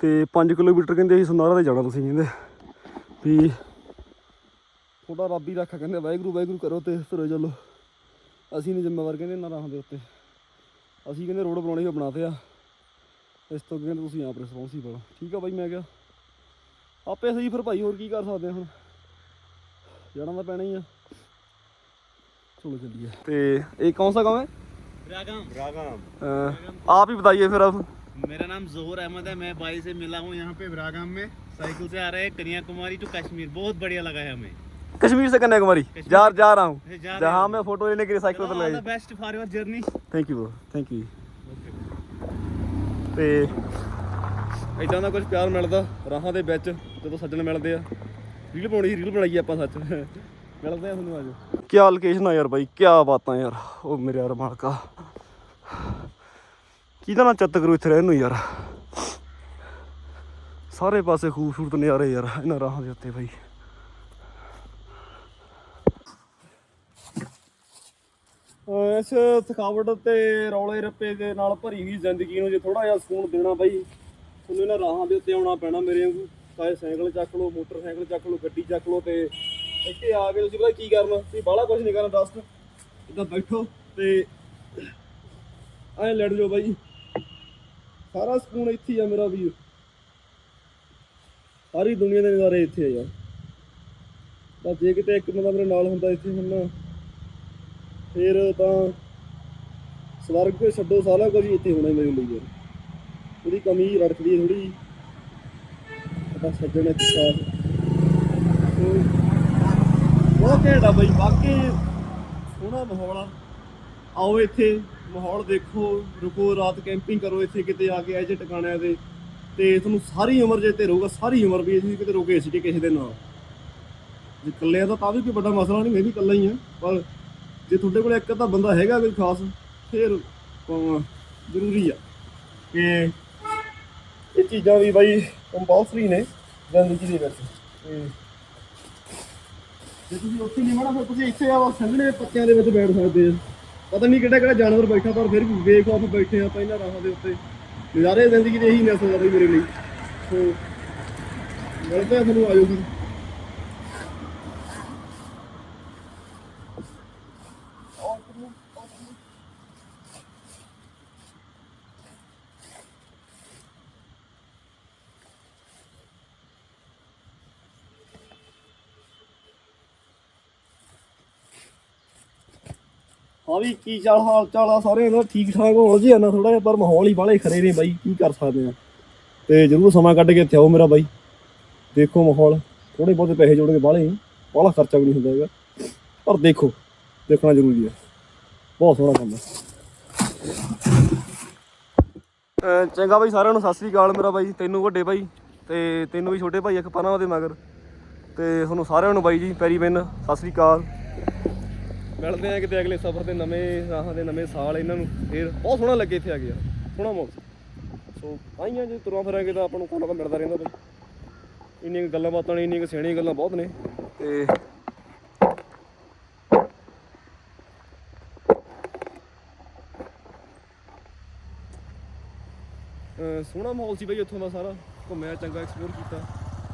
ਤੇ 5 ਕਿਲੋਮੀਟਰ ਕਹਿੰਦੇ ਸੀ ਸੁਨਾਰਾ ਤੇ ਜਾਣਾ ਤੁਸੀਂ ਕਹਿੰਦੇ। ਵੀ ਥੋੜਾ ਰੱਬ ਹੀ ਕਹਿੰਦੇ ਵਾਹਿਗੁਰੂ ਵਾਹਿਗੁਰੂ ਕਰੋ ਤੇ ਤੁਰੇ ਚੱਲੋ। ਅਸੀਂ ਨਹੀਂ ਜ਼ਿੰਮੇਵਾਰ ਕਹਿੰਦੇ ਨਾ ਰਾਹਾਂ ਦੇ ਉੱਤੇ। ਅਸੀਂ ਕਹਿੰਦੇ ਰੋਡ ਬਣਾਉਣੇ ਹੀ ਬਣਾਤੇ ਆ। ਇਸ ਤੋਂ ਕਹਿੰਦੇ ਤੁਸੀਂ ਆਪ ਰਿਸਪੌਂਸੀਬਲ ਠੀਕ ਆ ਬਾਈ ਮੈਂ ਕਿਹਾ ਆਪੇ ਸਹੀ ਫਿਰ ਭਾਈ ਹੋਰ ਕੀ ਕਰ ਸਕਦੇ ਹੁਣ? ਜਾਣਾ ਤਾਂ ਪੈਣਾ ਹੀ ਆ। ਚਲੋ ਚੱਲੀਏ। ਤੇ ਇਹ ਕੌਣ ਸਾ ਗਾਉਂ ਹੈ? ਰਾਗਾਮ ਰਾਗਾਮ ਆਪ ਹੀ ਬਤਾਈਏ ਫਿਰ ਆਪ। मेरा नाम जहूर अहमद है मैं भाई से मिला हूँ यहाँ पे विरागाम में साइकिल से आ रहे हैं कन्याकुमारी टू कश्मीर बहुत बढ़िया लगा है हमें कश्मीर से कन्याकुमारी जा जा रहा हूँ जा रहे जहाँ हो। मैं फोटो लेने के लिए साइकिल पर ऑल द लगाई best for your journey thank you thank you ਤੇ ਇਦਾਂ ਦਾ ਕੁਝ ਪਿਆਰ ਮਿਲਦਾ ਰਾਹਾਂ ਦੇ ਵਿੱਚ ਜਦੋਂ ਸੱਜਣ ਮਿਲਦੇ ਆ ਰੀਲ ਪਾਉਣੀ ਰੀਲ ਬਣਾਈ ਆਪਾਂ ਸੱਚ ਮਿਲਦੇ ਆ ਤੁਹਾਨੂੰ ਅੱਜ ਕੀ ਲੋਕੇਸ਼ਨ ਆ ਯਾਰ ਬਾਈ ਕੀ ਬਾਤਾਂ ਯਾਰ ਉਹ ਮੇਰੇ ਯਾਰ ਮਾਲਕਾ ਕਿਹਦਾ ਨਾ ਚੱਤ ਕਰੂ ਇੱਥੇ ਰਹਿਣ ਨੂੰ ਯਾਰ? ਸਾਰੇ ਪਾਸੇ ਖੂਬਸੂਰਤ ਨਜ਼ਾਰੇ ਯਾਰ, ਇਹਨਾਂ ਰਾਹਾਂ ਦੇ ਉੱਤੇ ਬਾਈ। ਇਸ ਥਕਾਵਟ ਤੇ ਰੌਲੇ ਰੱਪੇ ਦੇ ਨਾਲ ਭਰੀ ਹੋਈ ਜ਼ਿੰਦਗੀ ਨੂੰ ਜੇ ਥੋੜਾ ਜਿਹਾ ਸਕੂਨ ਦੇਣਾ ਬਾਈ, ਤੁਹਾਨੂੰ ਇਹਨਾਂ ਰਾਹਾਂ ਦੇ ਉੱਤੇ ਆਉਣਾ ਪੈਣਾ ਮੇਰੇ ਵਾਂਗੂ। ਚਾਹੇ ਸਾਈਕਲ ਚੱਕ ਲਓ, ਮੋਟਰਸਾਈਕਲ ਚੱਕ ਲਓ, ਗੱਡੀ ਚੱਕ ਲਓ ਤੇ ਇੱਥੇ ਆ ਕੇ ਤੁਸੀਂ ਪਤਾ ਕੀ ਕਰਨਾ? ਤੁਸੀਂ ਬਾਹਲਾ ਕੁਝ ਨਹੀਂ ਕਰਨਾ, ਦੱਸ। ਇਦਾਂ ਬੈਠੋ ਤੇ ਐ ਲੜ ਜਾਓ ਬਾਈ। ਸਾਰਾ ਸਕੂਨ ਇੱਥੇ ਹੀ ਆ ਮੇਰਾ ਵੀਰ। ਸਾਰੀ ਦੁਨੀਆ ਦੇ ਨਜ਼ਾਰੇ ਇੱਥੇ ਆ ਯਾਰ। ਤਾਂ ਜੇ ਕਿਤੇ ਇੱਕ ਬੰਦਾ ਮੇਰੇ ਨਾਲ ਹੁੰਦਾ ਇੱਥੇ ਹੁਣ, ਫਿਰ ਤਾਂ ਸਵਰਗ ਛੱਡੋ, ਸਾਰਾ ਕੁਝ ਇੱਥੇ ਹੋਣਾ ਮੇਰੇ ਲਈ ਯਾਰ। ਥੋੜੀ ਕਮੀ ਰੜਕਦੀ ਹੈ ਥੋੜੀ ਆਪਾਂ ਸੱਜਣ ਇੱਕ ਸਾਥ। ਸੋ ਬਹੁਤ ਬਈ ਬਾਕੀ ਸੋਹਣਾ ਮਾਹੌਲ ਆ। ਆਓ ਇੱਥੇ। ਮਾਹੌਲ ਦੇਖੋ, ਰੁਕੋ, ਰਾਤ ਕੈਂਪਿੰਗ ਕਰੋ, ਇੱਥੇ ਕਿਤੇ ਆ ਕੇ ਐਜੇ ਟਿਕਾਣਿਆਂ ਤੇ। ਤੇ ਤੁਹਾਨੂੰ ਸਾਰੀ ਉਮਰ ਜੇ ਤੇ ਰਹੂਗਾ, ਸਾਰੀ ਉਮਰ ਵੀ ਅਸੀਂ ਕਿਤੇ ਰੁਕੇ ਸੀ ਕਿਸੇ ਦੇ ਨਾਲ। ਜੇ ਇਕੱਲੇ ਆ ਤਾਂ ਵੀ ਕੋਈ ਵੱਡਾ ਮਸਲਾ ਨਹੀਂ, ਮੈਂ ਵੀ ਇਕੱਲਾ ਹੀ ਆ ਪਰ ਜੇ ਤੁਹਾਡੇ ਕੋਲ ਇੱਕ ਅੱਧਾ ਬੰਦਾ ਹੈਗਾ ਕੋਈ ਖਾਸ, ਫਿਰ ਜ਼ਰੂਰੀ ਆ ਕਿ ਇਹ ਚੀਜ਼ਾਂ ਵੀ ਬਾਈ ਕੰਪਲਸਰੀ ਨੇ ਜ਼ਿੰਦਗੀ ਦੇ ਵਿੱਚ। ਤੇ ਜੇ ਤੁਸੀਂ ਉੱਥੇ ਨਹੀਂ ਮਣਾ ਫਿਰ ਤੁਸੀਂ ਇੱਥੇ ਆ ਸੰਘਣੇ ਪੱਤਿਆਂ ਦੇ ਵਿੱਚ ਬੈਠ ਸਕਦੇ ਆ। ਪਤਾ ਨਹੀਂ ਕਿਹੜਾ ਕਿਹੜਾ ਜਾਨਵਰ ਬੈਠਾ, ਪਰ ਫਿਰ ਵੀ ਵੇਖ ਆਫ ਬੈਠੇ ਆ ਪਹਿਲਾਂ ਰਾਹਾਂ ਦੇ ਉੱਤੇ। ਨਜ਼ਾਰੇ ਜ਼ਿੰਦਗੀ ਦੇ ਇਹੀ ਨੇ ਅਸਲ ਬਈ ਮੇਰੇ ਲਈ। ਸੋ, ਮਿਲਦੇ ਆ ਤੁਹਾਨੂੰ ਆਜੋ ਫਿਰ ਹਾਂ ਵੀ ਕੀ ਚਾਲ, ਹਾਲ ਚਾਲ ਆ ਸਾਰਿਆਂ ਦਾ? ਠੀਕ ਠਾਕ ਹੋਣ ਜੀ ਨਾ ਥੋੜਾ ਜਿਹਾ, ਪਰ ਮਾਹੌਲ ਹੀ ਬਾਲੇ ਖਰੇ ਨੇ ਬਾਈ, ਕੀ ਕਰ ਸਕਦੇ ਆ? ਤੇ ਜਰੂਰ ਸਮਾਂ ਕੱਢ ਕੇ ਇੱਥੇ ਆਓ ਮੇਰਾ ਬਾਈ। ਦੇਖੋ ਮਾਹੌਲ ਥੋੜੇ ਬਹੁਤੇ ਪੈਸੇ ਜੋੜ ਕੇ ਬਾਲੇ ਬਾਹਲਾ ਖਰਚਾ ਵੀ ਨਹੀਂ ਹੁੰਦਾ ਹੈਗਾ। ਪਰ ਦੇਖੋ, ਦੇਖਣਾ ਜ਼ਰੂਰੀ ਹੈ ਬਹੁਤ ਸੋਹਣਾ ਕੰਮ ਹੈ ਚੰਗਾ ਬਾਈ, ਸਾਰਿਆਂ ਨੂੰ ਸਤਿ ਸ੍ਰੀ ਅਕਾਲ ਮੇਰਾ ਬਾਈ, ਤੈਨੂੰ ਵੱਡੇ ਬਾਈ ਤੇ ਤੈਨੂੰ ਵੀ ਛੋਟੇ ਭਾਈ, ਇੱਕ ਪਨਾ ਉਹਦੇ ਮਗਰ। ਤੇ ਤੁਹਾਨੂੰ ਸਾਰਿਆਂ ਨੂੰ ਬਾਈ ਜੀ, ਪੈਰੀ ਬਿੰਨ ਸਤਿ ਸ੍ਰੀ ਅਕਾਲ। ਮਿਲਦੇ ਆ ਕਿਤੇ ਅਗਲੇ ਸਫ਼ਰ ਤੇ ਨਵੇਂ ਰਾਹਾਂ ਦੇ ਨਵੇਂ ਸਾਲ ਇਹਨਾਂ ਨੂੰ, ਫੇਰ ਬਹੁਤ ਸੋਹਣਾ ਲੱਗੇ ਇੱਥੇ ਆ ਗਿਆ ਸੋਹਣਾ ਮੌਸਮ ਸੋ। ਆਈਆਂ ਜੇ ਤੁਰਾਂ ਫਿਰਾਂਗੇ ਤਾਂ ਆਪਾਂ ਨੂੰ ਕੋਈ ਨਾ ਕੋਈ ਮਿਲਦਾ ਰਹਿੰਦਾ ਬਈ। ਇੰਨੀਆਂ ਕੁ ਗੱਲਾਂ ਬਾਤਾਂ ਨੇ, ਇੰਨੀਆਂ ਕੁ ਸਿਆਣੀਆਂ ਗੱਲਾਂ ਬਹੁਤ ਨੇ, ਤੇ ਸੋਹਣਾ ਮਾਹੌਲ ਸੀ ਬਈ ਉੱਥੋਂ ਦਾ ਸਾਰਾ, ਘੁੰਮਿਆ, ਚੰਗਾ ਐਕਸਪਲੋਰ ਕੀਤਾ,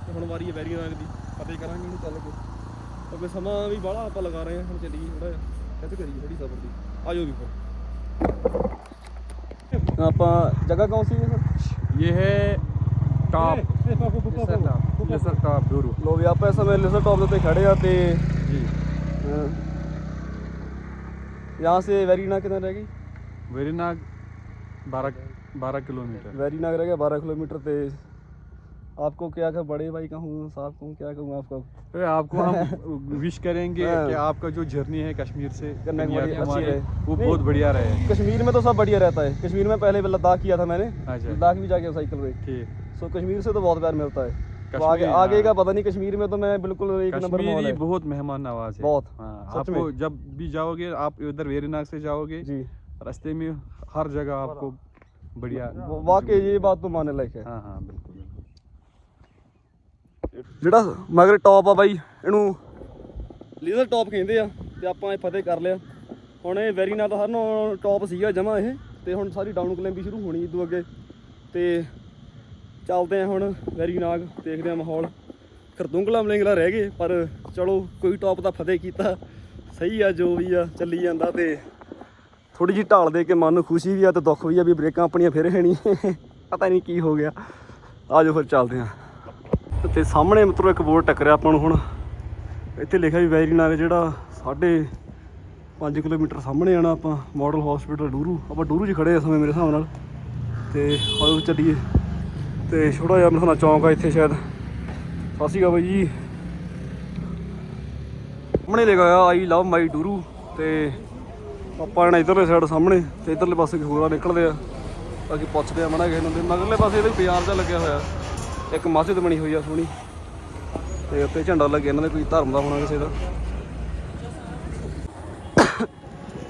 ਤੇ ਹੁਣ ਵਾਰੀ ਹੈ ਵੈਰੀ ਨਾਗ ਦੀ ਪਤਾ ਕਰਾਂਗੇ ਹੁਣ ਚੱਲ ਕੇ। ਕਿਉਂਕਿ ਸਮਾਂ ਵੀ ਬਾਹਲਾ ਆਪਾਂ ਲਗਾ ਰਹੇ ਹਾਂ ਹੁਣ ਚੱਲੀਏ ਥੋੜਾ ਜਿਹਾ ਕਿੱਥੇ ਕਰੀਏ ਥੋੜੀ ਸਬਰ ਦੀ ਆਜੋ ਵੀ ਫਿਰ ਆਪਾਂ ਜਗ੍ਹਾ ਕੌਣ ਸੀ ਸਰ ये है top laser top laser top Dooru ਲੋ ਵੀ ਆਪਾਂ ਇਸ ਸਮੇਂ ਲਿਸਰ ਟੌਪ ਦੇ ਉੱਤੇ ਖੜੇ ਆ ਤੇ जी ਅਹ, यहाँ से वैरी नाग कितना रह गई वेरीनाग बारह बारह किलोमीटर वैरी नाग रह गया बारह किलोमीटर ते आपको क्या क्या बड़े भाई कहूँ साहब कहूँ क्या कहूँ आपको? आपको हम [LAUGHS] विश करेंगे हाँ। कि आपका जो जर्नी है कश्मीर से कन्याकुमारी अच्छी वो बहुत बढ़िया रहे। कश्मीर में तो सब बढ़िया रहता है। कश्मीर में पहले लद्दाख किया था मैंने अच्छा लद्दाख भी जाके साइकिल पे ठीक। सो कश्मीर से तो बहुत प्यार मिलता है। तो आगे आगे हाँ। का पता नहीं कश्मीर में तो मैं बिल्कुल एक नंबर है बहुत मेहमान नवाज़ है। बहुत, हाँ, आपको जब भी जाओगे आप इधर वेरीनाग से जाओगे जी। रास्ते में हर जगह आपको बढ़िया वाकई ये बात तो मानने लायक है। हाँ हाँ बिल्कुल। ਜਿਹੜਾ ਮਗਰ ਟੌਪ ਆ ਬਾਈ, ਇਹਨੂੰ ਲੀਡਰ ਟੌਪ ਕਹਿੰਦੇ ਆ, ਤੇ ਆਪਾਂ ਇਹ ਫਤਿਹ ਕਰ ਲਿਆ। ਹੁਣ ਇਹ ਵੈਰੀ ਨਾਲ ਤਾਂ ਹਰ ਨੂੰ ਟੌਪ ਸੀਗਾ ਜਮਾ ਇਹ, ਤੇ ਹੁਣ ਸਾਰੀ ਡਾਊਨ ਕਲਾਈਂਬ ਸ਼ੁਰੂ ਹੋਣੀ ਇਦੋਂ ਅੱਗੇ। ਤੇ ਚੱਲਦੇ ਆ ਹੁਣ ਵੈਰੀ ਨਾਗ ਦੇਖਦੇ ਆ ਮਾਹੌਲ। ਖਰਦੁੰਗਲਾ ਮਲਿੰਗਲਾ ਰਹਿ ਗਏ, ਪਰ ਚਲੋ ਕੋਈ ਟੌਪ ਦਾ ਫਤਿਹ ਕੀਤਾ। ਸਹੀ ਆ, ਜੋ ਵੀ ਆ, ਚੱਲੀ ਜਾਂਦਾ ਤੇ ਥੋੜੀ ਜਿਹੀ ਢਾਲ ਦੇ ਕੇ ਮਨ ਨੂੰ ਖੁਸ਼ੀ ਵੀ ਆ ਤੇ ਦੁੱਖ ਵੀ ਆ ਵੀ ਬ੍ਰੇਕਾਂ ਆਪਣੀਆਂ ਫਿਰ ਹੈਣੀ ਪਤਾ ਨਹੀਂ ਕੀ ਹੋ ਗਿਆ। ਆਜੋ ਫਿਰ ਚੱਲਦੇ ਆ। ਤੇ ਸਾਹਮਣੇ ਮਿੱਤਰੋ ਇੱਕ ਬੋਰਡ ਟੱਕਰਿਆ ਆਪਾਂ ਨੂੰ ਹੁਣ। ਇੱਥੇ ਲਿਖਿਆ ਵੀ ਵੈਰੀ ਨਾਗ ਜਿਹੜਾ ਸਾਢੇ 5 ਕਿਲੋਮੀਟਰ ਸਾਹਮਣੇ ਆਣਾ ਆਪਾਂ ਮਾਡਲ ਹਸਪੀਟਲ ਡੂਰੂ। ਆਪਾਂ ਡੂਰੂ 'ਚ ਖੜੇ ਆ ਸਮੇਂ ਮੇਰੇ ਹਿਸਾਬ ਨਾਲ। ਤੇ ਆਜੋ ਚੱਲੀਏ। ਤੇ ਛੋਟਾ ਜਿਹਾ ਮਸਨਾ ਚੌਂਕ ਆ ਇੱਥੇ ਸ਼ਾਇਦ। ਸਤਿ ਸ਼੍ਰੀ ਅਕਾਲ ਬਾਈ ਜੀ। ਸਾਹਮਣੇ ਲਿਖਿਆ ਹੋਇਆ ਆਈ ਲਵ ਮਾਈ ਡੂਰੂ। ਤੇ ਆਪਾਂ ਨੇ ਇਧਰਲੇ ਸਾਈਡ ਸਾਹਮਣੇ। ਤੇ ਇਧਰਲੇ ਪਾਸੇ ਹੋਰਾਂ ਨਿਕਲਦੇ ਆ। ਬਾਕੀ ਪੁੱਛਦੇ ਆ ਮਣਾ ਕਿਸੇ ਨੂੰ। ਤੇ ਮਗਰਲੇ ਪਾਸੇ ਇਹਦੇ ਬਾਜ਼ਾਰ ਜਿਹਾ ਲੱਗਿਆ ਹੋਇਆ। ਇੱਕ ਮਸਜਿਦ ਬਣੀ ਹੋਈ ਆ ਸੋਹਣੀ। ਤੇ ਉੱਤੇ ਝੰਡਾ ਲੱਗਿਆ ਇਹਨਾਂ ਦੇ ਕੋਈ ਧਰਮ ਦਾ ਹੋਣਾ ਕਿਸੇ ਦਾ।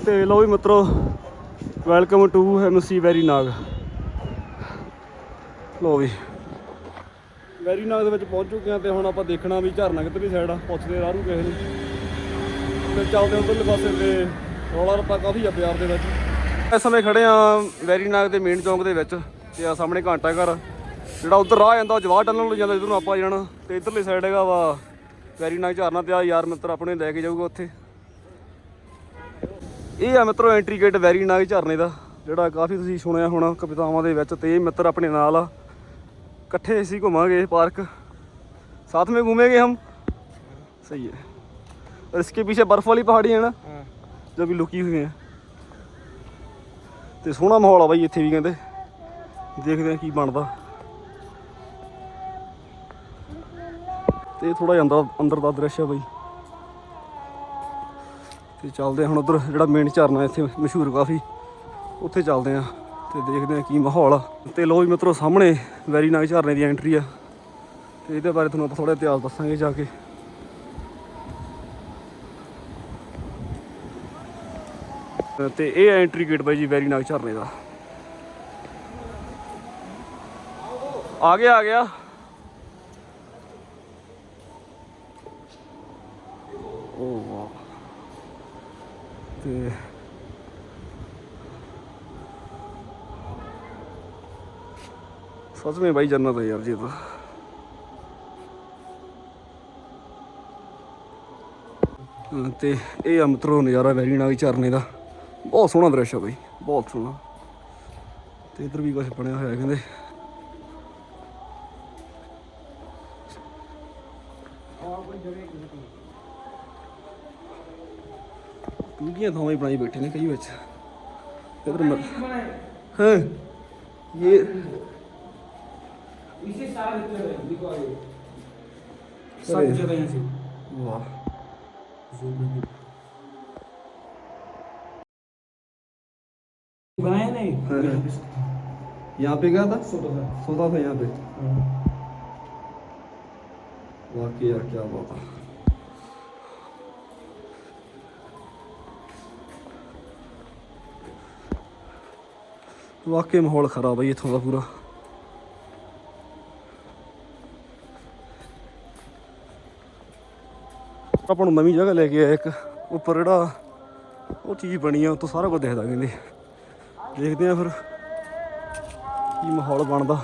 ਤੇ ਲਓ ਵੀ ਮਿੱਤਰੋ ਵੈਲਕਮ ਟੂ ਐਮਸੀ ਵੈਰੀ ਨਾਗ ਲਓ ਵੀ। ਵੈਰੀ ਨਾਗ ਦੇ ਵਿੱਚ ਪਹੁੰਚ ਚੁੱਕੇ ਆ ਤੇ ਹੁਣ ਆਪਾਂ ਦੇਖਣਾ ਵੀ ਝਰਨਾ ਕਿੱਧਰਲੀ ਸਾਈਡ ਆ ਪੁੱਛਦੇ ਰਾਰੂ ਕਿਸੇ ਨੂੰ। ਤੇ ਚੱਲਦੇ ਉਧਰਲੇ ਪਾਸੇ ਤੇ ਰੌਲਾ ਰੱਪਾ ਕਾਫੀ ਆ ਪਿਆਰ ਦੇ ਵਿੱਚ। ਇਸ ਸਮੇਂ ਖੜੇ ਆ ਵੈਰੀ ਨਾਗ ਦੇ ਮੇਨ ਚੌਂਕ ਦੇ ਵਿੱਚ ਤੇ ਆ ਸਾਹਮਣੇ ਘੰਟਾ ਘਰ ਜਿਹੜਾ ਉਧਰ ਰਾਹ ਜਾਂਦਾ ਉਹ ਜਵਾਹਰ ਟਨਲ ਨੂੰ ਜਾਂਦਾ ਨੂੰ ਆਪਾਂ ਜਾਣਾ। ਤੇ ਇਧਰਲੀ ਸਾਈਡ ਹੈਗਾ ਵਾ ਵੈਰੀ ਨਾਗ ਝਾਰਨਾ ਤੇ ਆ ਯਾਰ ਮਿੱਤਰ ਆਪਣੇ ਲੈ ਕੇ ਜਾਊਗਾ ਉੱਥੇ। ਇਹ ਆ ਮਿੱਤਰੋ ਐਂਟਰੀ ਗੇਟ ਵੈਰੀ ਨਾਗ ਝਾਰਨੇ ਦਾ ਜਿਹੜਾ ਕਾਫੀ ਤੁਸੀਂ ਸੁਣਿਆ ਹੋਣਾ ਕਵਿਤਾਵਾਂ ਦੇ ਵਿੱਚ ਤੇ ਇਹ ਮਿੱਤਰ ਆਪਣੇ ਨਾਲ ਆ। ਇਕੱਠੇ ਅਸੀਂ ਘੁੰਮਾਂਗੇ ਪਾਰਕ। ਸਾਥ ਵਿੱਚ ਘੁੰਮेंगे ਹਮ? ਸਹੀ ਹੈ। और इसके पीछे बर्फ वाली पहाड़ी है ना जो भी लुकी हुई है ਤੇ ਸੋਹਣਾ ਮਾਹੌਲ ਆ ਬਾਈ ਇੱਥੇ ਵੀ ਕਹਿੰਦੇ। ਦੇਖਦੇ ਆ ਕੀ ਬਣਦਾ। ਤੇ ਥੋੜਾ ਜਿਹਾ ਅੰਦਰ ਅੰਦਰ ਦਾ ਦ੍ਰਿਸ਼ ਆ ਬਾਈ। ਤੇ ਚੱਲਦੇ ਹਾਂ ਹੁਣ ਉਧਰ, ਜਿਹੜਾ ਮੇਨ ਝਰਨਾ ਇੱਥੇ ਮਸ਼ਹੂਰ ਕਾਫੀ। ਉੱਥੇ ਚੱਲਦੇ ਆ ਤੇ ਦੇਖਦੇ ਆ ਕੀ ਮਾਹੌਲ ਆ। ਤੇ ਲੋ ਵੀ ਮਿੱਤਰੋ, ਸਾਹਮਣੇ ਵੈਰੀ ਨਾਗ ਝਰਨੇ ਦੀ ਐਂਟਰੀ ਆ। ਤੇ ਇਹਦੇ ਬਾਰੇ ਤੁਹਾਨੂੰ ਆਪਾਂ ਥੋੜਾ ਇਤਿਹਾਸ ਦੱਸਾਂਗੇ ਜਾ ਕੇ। ਤੇ ਇਹ ਐਂਟਰੀ ਗੇਟ ਬਾਈ ਜੀ ਵੈਰੀ ਨਾਗ ਝਰਨੇ ਦਾ। ਆ ਗਿਆ ਆ ਗਿਆ। ਸੱਚ ਵਿੱਚ ਬਾਈ ਜੰਨਤ ਹੈ ਯਾਰ ਜੀ ਇਹ ਤੇ। ਇਹ ਆ ਨਜ਼ਾਰਾ ਵੈਰੀ ਨਾਗ ਚਰਨੇ ਦਾ। ਬਹੁਤ ਸੋਹਣਾ ਦ੍ਰਿਸ਼ ਆ ਬਾਈ, ਬਹੁਤ ਸੋਹਣਾ। ਤੇ ਇਧਰ ਵੀ ਕੁਝ ਬਣਿਆ ਹੋਇਆ ਕਹਿੰਦੇ। ਪੀੜੀਆਂ ਥਾਵਾਂ ਹੀ ਬਣਾਈ ਬੈਠੇ ਨੇ ਕਈ ਵਿੱਚ। ਇਧਰ ਹਾਂ? ਇਹ यहाँ पे क्या था सोता था? सोता था यहाँ पे। वाकई यार, क्या बात है। वाकई माहौल ख़राब है ये थोड़ा पूरा। ਆਪਾਂ ਨੂੰ ਨਵੀਂ ਜਗ੍ਹਾ ਲੈ ਕੇ ਆਇਆ ਇੱਕ। ਉੱਪਰ ਜਿਹੜਾ ਉਹ ਚੀਜ਼ ਬਣੀ ਆ, ਉੱਥੋਂ ਸਾਰਾ ਕੁਝ ਦਿਖਦਾ ਕਹਿੰਦੇ। ਦੇਖਦੇ ਆ ਫਿਰ ਕੀ ਮਾਹੌਲ ਬਣਦਾ।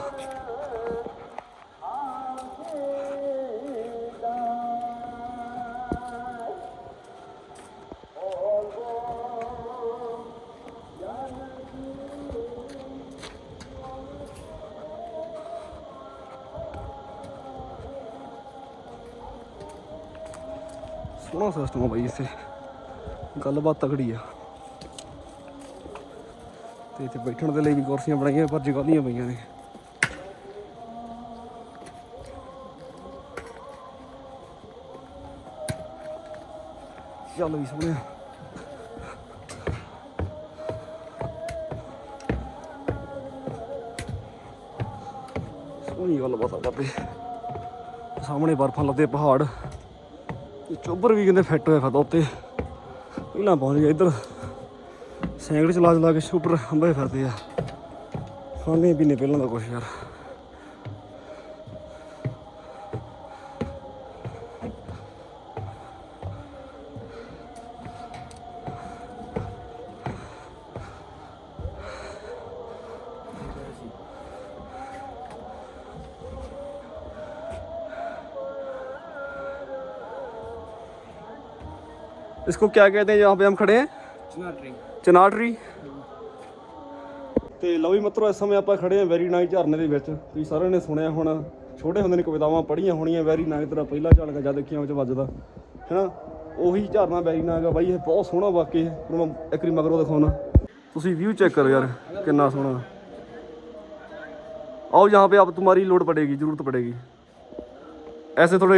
ਗੱਲਬਾਤ ਤਕੜੀ ਆ। ਤੇ ਇੱਥੇ ਬੈਠਣ ਦੇ ਲਈ ਵੀ ਕੁਰਸੀਆਂ ਬਣਾਈਆਂ, ਪਰ ਜਗਾਲੀਆਂ ਪਈਆਂ ਨੇ। ਚੱਲ ਵੀ ਸੋਹਣਿਆ ਸੋਹਣੀ ਗੱਲਬਾਤ ਆ ਬਾਬੇ। ਸਾਹਮਣੇ ਬਰਫਾਂ ਲੱਦੇ ਪਹਾੜ। ਚੋਬਰ ਵੀ ਕਹਿੰਦੇ ਫਿੱਟ ਹੋਇਆ ਫਿਰਦਾ ਉੱਤੇ। ਪਹਿਲਾਂ ਪਹੁੰਚ ਗਿਆ ਇੱਧਰ। ਸਾਈਕਲ ਚਲਾ ਚਲਾ ਕੇ ਸ਼ੂਟਰ ਹੰਬੇ ਫਿਰਦੇ ਆ। ਖਾਣੇ ਪੀਣੇ ਪਹਿਲਾਂ ਦਾ ਕੁਛ ਯਾਰ। इसको क्या कहते हैं जहाँ पे हम खड़े हैं ਚਨਾਟਰੀ ਤੇ ਲਓ ਵੀ ਮਿੱਤਰੋ ਇਸ ਸਮੇਂ ਆਪਾਂ ਖੜੇ ਹਾਂ ਵੈਰੀ ਨਾਈਟ ਝਰਨੇ ਦੇ ਵਿੱਚ ਤੁਸੀਂ ਸਾਰਿਆਂ ਨੇ ਸੁਣਿਆ ਹੁਣ ਛੋਟੇ ਹੁੰਦੇ ਨੇ ਕਵਿਤਾਵਾਂ ਪੜ੍ਹੀਆਂ ਹੋਣੀਆਂ ਵੈਰੀ ਨਾਗ ਤੇਰਾ ਪਹਿਲਾ ਝਲਕਾ ਜਦ ਅੱਖੀਆਂ ਵਿੱਚ ਵੱਜਦਾ ਹੈਨਾ ਉਹੀ ਝਰਨਾ ਵੈਰੀ ਨਾਗ ਆ ਬਾਈ ਇਹ ਬਹੁਤ ਸੋਹਣਾ ਵਾਕਈ ਹੈ ਹੁਣ ਮੈਂ ਇੱਕ ਵਾਰੀ ਮਗਰੋਂ ਦਿਖਾਉਣਾ ਤੁਸੀਂ ਵਿਊ ਚੈੱਕ ਕਰੋ ਯਾਰ ਕਿੰਨਾ ਸੋਹਣਾ आओ यहाँ पे अब तुम्हारी लोड पड़ेगी जरूरत पड़ेगी ऐसे थोड़े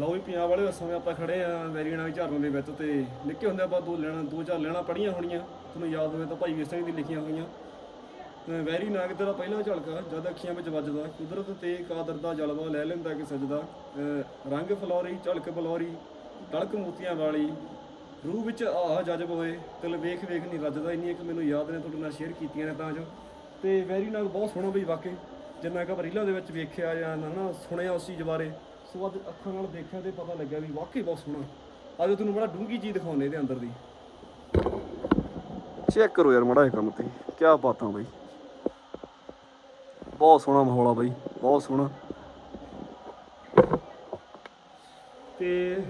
ਲਓ ਵੀ ਪੰਜਾਬ ਵਾਲੇ ਉਸ ਸਮੇਂ ਆਪਾਂ ਖੜੇ ਆ ਵੈਰੀ ਨਾਗ ਝਰਨੇ ਦੇ ਵਿੱਚ ਤੇ ਨਿੱਕੇ ਹੁੰਦੇ ਆਪਾਂ ਦੋ ਲੈਣਾ, ਦੋ ਚਾਰ ਲੈਣਾ ਪੜੀਆਂ ਹੋਣੀਆਂ। ਤੁਹਾਨੂੰ ਯਾਦ ਹੋਵੇ ਤਾਂ ਭਾਈ ਵੀਰ ਸਿੰਘ ਦੀ ਲਿਖੀਆਂ ਹੋਈਆਂ। ਅਹ ਵੈਰੀ ਨਾਗ ਤੇਰਾ ਪਹਿਲਾ ਝਲਕਾ, ਜਦ ਅੱਖੀਆਂ ਵਿੱਚ ਵੱਜਦਾ, ਕੁਦਰਤ ਤੇ ਕਾਦਰ ਦਾ ਜਲਵਾ ਲੈ ਲੈਂਦਾ ਕਿ ਸਜਦਾ। ਰੰਗ ਫਲੋਰੀ, ਝਲਕ ਬਲੌਰੀ ਤੜਕ ਮੋਤੀਆਂ ਵਾਲੀ, ਰੂਹ ਵਿੱਚ ਆਹ ਜਜ਼ਬ ਹੋਏ, ਤਿਲ ਵੇਖ ਵੇਖ ਨਹੀਂ ਰੱਜਦਾ। ਇੰਨੀ ਕਿ ਮੈਨੂੰ ਯਾਦ ਨੇ, ਤੁਹਾਡੇ ਨਾਲ ਸ਼ੇਅਰ ਕੀਤੀਆਂ ਨੇ ਤਾਂ ਜੋ। ਤੇ ਵੈਰੀ ਨਾਗ ਬਹੁਤ ਸੋਹਣਾ ਬਈ ਵਾਕਈ ਜਿੰਨਾ ਕਿ ਰੀਲਾਂ ਦੇ ਵਿੱਚ ਵੇਖਿਆ ਜਾਂ ਨਾ ਸੁਣਿਆ ਉਸ ਚੀਜ਼ ਬਾਰੇ। ਸੋ ਅੱਜ ਅੱਖਾਂ ਨਾਲ ਦੇਖਿਆ ਤੇ ਪਤਾ ਲੱਗਿਆ ਵੀ ਵਾਕਈ ਬਹੁਤ ਸੋਹਣਾ। ਅੱਜ ਤੁਹਾਨੂੰ ਬੜਾ ਡੂੰਗੀ ਚੀਜ਼ ਦਿਖਾਉਣੇ ਇਹਦੇ ਅੰਦਰ ਦੀ। ਚੈੱਕ ਕਰੋ ਯਾਰ ਮੜਾ ਇਹ ਕੰਮ ਤੇ। ਕੀ ਬਾਤਾਂ ਬਈ। ਬਹੁਤ ਸੋਹਣਾ ਮਾਹੌਲ ਆ ਬਈ ਬਹੁਤ ਸੋਹਣਾ। ਤੇ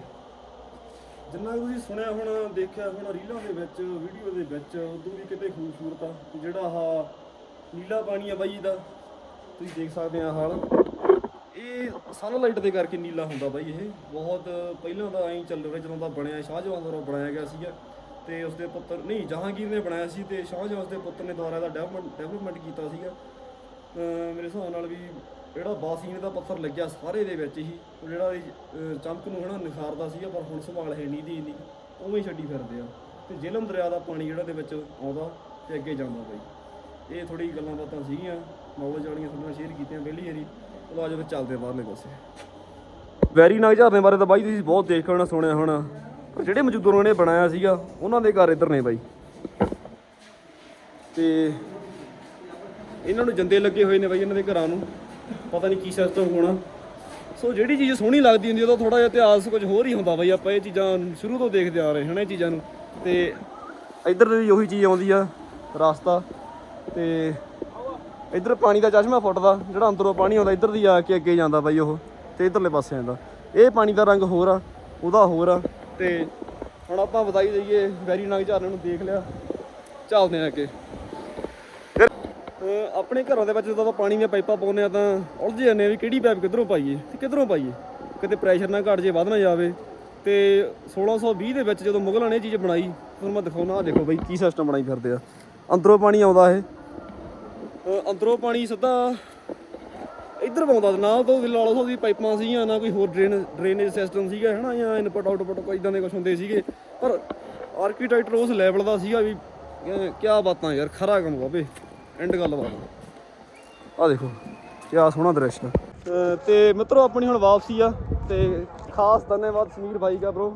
ਜਿੰਨਾ ਤੁਸੀਂ ਸੁਣਿਆ ਹੁਣ ਦੇਖਿਆ ਹੁਣ ਰੀਲਾਂ ਦੇ ਵਿੱਚ ਵੀਡੀਓ ਦੇ ਵਿੱਚ ਉਦੋਂ ਵੀ ਕਿਤੇ ਖੂਬਸੂਰਤ ਆ। ਜਿਹੜਾ ਆਹ ਨੀਲਾ ਪਾਣੀ ਆ ਬਾਈ ਇਹਦਾ ਤੁਸੀਂ ਦੇਖ ਸਕਦੇ ਆ ਹਾਲ। ਇਹ ਸਨਲਾਈਟ ਦੇ ਕਰਕੇ ਨੀਲਾ ਹੁੰਦਾ ਬਾਈ ਇਹ। ਬਹੁਤ ਪਹਿਲਾਂ ਦਾ ਐਂ ਚੱਲ ਰਿਹਾ ਜਦੋਂ ਦਾ ਬਣਿਆ ਸ਼ਾਹਜਹਾਨ ਦੁਆਰਾ ਬਣਾਇਆ ਗਿਆ ਸੀਗਾ ਤੇ ਉਸਦੇ ਪੁੱਤਰ ਨਹੀਂ ਜਹਾਂਗੀਰ ਨੇ ਬਣਾਇਆ ਸੀ ਤੇ ਸ਼ਾਹਜਹਾਂ ਉਸਦੇ ਪੁੱਤਰ ਨੇ ਦੁਆਰਾ ਦਾ ਡਿਵੈਲਪਮੈਂਟ ਡਿਵੈਲਪਮੈਂਟ ਕੀਤਾ ਸੀਗਾ। ਮੇਰੇ ਹਿਸਾਬ ਨਾਲ ਵੀ ਜਿਹੜਾ ਬਾਸੀਨ ਦਾ ਪੱਥਰ ਲੱਗਿਆ ਸਾਰੇ ਦੇ ਵਿੱਚ ਹੀ ਜਿਹੜਾ ਇਹ, ਅਹ, ਚਮਕ ਨੂੰ ਹਨਾ ਨਿਖਾਰਦਾ ਸੀਗਾ ਪਰ ਹੁਣ ਸੰਭਾਲ ਹੈ ਨਹੀਂ ਦੀ ਇੰਨੀ ਉਵੇਂ ਹੀ ਛੱਡੀ ਫਿਰਦੇ ਆ। ਤੇ ਜੇਲਮ ਦਰਿਆ ਦਾ ਪਾਣੀ ਜਿਹੜਾ ਦੇ ਵਿੱਚ ਆਉਂਦਾ ਤੇ ਅੱਗੇ ਜਾਂਦਾ ਬਾਈ। ਇਹ ਥੋੜੀ ਗੱਲਾਂ ਬਾਤਾਂ ਸੀਗੀਆਂ ਨੌਲੇਜ ਵਾਲੀਆਂ ਤੁਹਾਨੂੰ ਸ਼ੇਅਰ ਕੀਤੀਆਂ ਪਹਿਲੀ ਵਾਰੀ। ਚਲੋ ਅੱਜ ਫਿਰ ਚੱਲਦੇ ਬਾਹਰਲੇ ਪਾਸੇ। ਵੈਰੀ ਨਾਗ ਝਰਨੇ ਬਾਰੇ ਤਾਂ ਬਾਈ ਤੁਸੀਂ ਬਹੁਤ ਦੇਖ ਹੋਣਾ, ਸੁਣਿਆ ਹੋਣਾ। ਪਰ ਜਿਹੜੇ ਮਜ਼ਦੂਰਾਂ ਨੇ ਬਣਾਇਆ ਸੀਗਾ, ਉਹਨਾਂ ਦੇ ਘਰ ਇੱਧਰ ਨੇ ਬਾਈ। ਤੇ ਇਹਨਾਂ ਨੂੰ ਜੰਦੇ ਲੱਗੇ ਹੋਏ ਨੇ ਬਾਈ ਇਹਨਾਂ ਦੇ ਘਰਾਂ ਨੂੰ। ਪਤਾ ਨਹੀਂ ਕੀ ਸਿਸਟਮ ਹੋਣਾ। ਸੋ ਜਿਹੜੀ ਚੀਜ਼ ਸੋਹਣੀ ਲੱਗਦੀ ਹੁੰਦੀ ਉਹਦਾ ਥੋੜਾ ਜਿਹਾ ਇਤਿਹਾਸ ਕੁਝ ਹੋਰ ਹੀ ਹੁੰਦਾ ਬਾਈ। ਆਪਾਂ ਇਹ ਚੀਜ਼ਾਂ ਸ਼ੁਰੂ ਤੋਂ ਦੇਖਦੇ ਆ ਰਹੇ ਹਾਂ ਇਹ ਚੀਜ਼ਾਂ ਨੂੰ। ਤੇ ਇੱਧਰ ਵੀ ਉਹੀ ਚੀਜ਼ ਆਉਂਦੀ ਆ, ਰਸਤਾ। ਤੇ ਇੱਧਰ ਪਾਣੀ ਦਾ ਚਸ਼ਮਾ ਫੁੱਟਦਾ, ਜਿਹੜਾ ਅੰਦਰੋਂ ਪਾਣੀ ਆਉਂਦਾ, ਇੱਧਰ ਦੀ ਆ ਕੇ ਅੱਗੇ ਜਾਂਦਾ ਬਾਈ ਉਹ ਤੇ ਇੱਧਰਲੇ ਪਾਸੇ ਆਉਂਦਾ। ਇਹ ਪਾਣੀ ਦਾ ਰੰਗ ਹੋਰ ਆ, ਉਹਦਾ ਹੋਰ ਆ ਤੇ ਹੁਣ ਆਪਾਂ ਵਧਾਈ ਦਈਏ, ਵੈਰੀ ਨਾਗ ਝਰਨੇ ਨੂੰ ਦੇਖ ਲਿਆ, ਚੱਲਦੇ ਆ ਅੱਗੇ। ਫਿਰ ਆਪਣੇ ਘਰਾਂ ਦੇ ਵਿੱਚ ਜਦੋਂ ਆਪਾਂ ਪਾਣੀ ਦੀਆਂ ਪਾਈਪਾਂ ਪਾਉਂਦੇ ਆ ਤਾਂ ਉਲਝ ਜਾਂਦੇ ਆ ਵੀ ਕਿਹੜੀ ਪਾਈਪ ਕਿੱਧਰੋਂ ਪਾਈਏ ਤੇ ਕਿੱਧਰੋਂ ਪਾਈਏ। ਕਿਤੇ ਪ੍ਰੈਸ਼ਰ ਨਾ ਘਟ ਜੇ ਵੱਧ ਨਾ ਜਾਵੇ ਤੇ 1620 ਦੇ ਵਿੱਚ ਜਦੋਂ ਮੁਗਲਾਂ ਨੇ ਇਹ ਚੀਜ਼ ਬਣਾਈ, ਤੁਹਾਨੂੰ ਮੈਂ ਦਿਖਾਉਣਾ ਆ ਦੇਖੋ ਬਈ ਕੀ ਸਿਸਟਮ ਬਣਾਈ ਫਿਰਦੇ ਆ। ਅੰਦਰੋਂ ਪਾਣੀ ਆਉਂਦਾ ਇਹ। ਅੰਦਰੋਂ ਪਾਣੀ ਸਿੱਧਾ ਇੱਧਰ ਪਾਉਂਦਾ ਨਾ ਉਹ ਤੋਂ ਲਾ ਲਓ ਉਹਦੀ ਪਾਈਪਾਂ ਸੀਗੀਆਂ, ਨਾ ਕੋਈ ਹੋਰ ਡਰੇਨ, ਡਰੇਨੇਜ ਸਿਸਟਮ ਸੀਗਾ ਹਨਾ ਜਾਂ ਇਨਪੁਟ ਆਊਟਪੁੱਟ ਕੋਈ ਇਦਾਂ ਦੇ ਕੁਝ ਹੁੰਦੇ ਸੀਗੇ। ਪਰ ਆਰਕੀਟੈਕਚਰ ਉਸ ਲੈਵਲ ਦਾ ਸੀਗਾ ਵੀ ਕੀ ਬਾਤਾਂ ਯਾਰ, ਖਰਾ ਕੰਮ ਬਾਬੇ ਐਂਡ ਗੱਲ ਬਾਤ ਆ ਦੇਖੋ ਕੀ ਸੋਹਣਾ ਦ੍ਰਿਸ਼ ਆ। ਅਹ ਤੇ ਮਿੱਤਰੋ, ਆਪਣੀ ਹੁਣ ਵਾਪਸੀ ਆ, ਤੇ ਖਾਸ ਧੰਨਵਾਦ ਸਮੀਰ ਭਾਈ ਦਾ ਬ్రో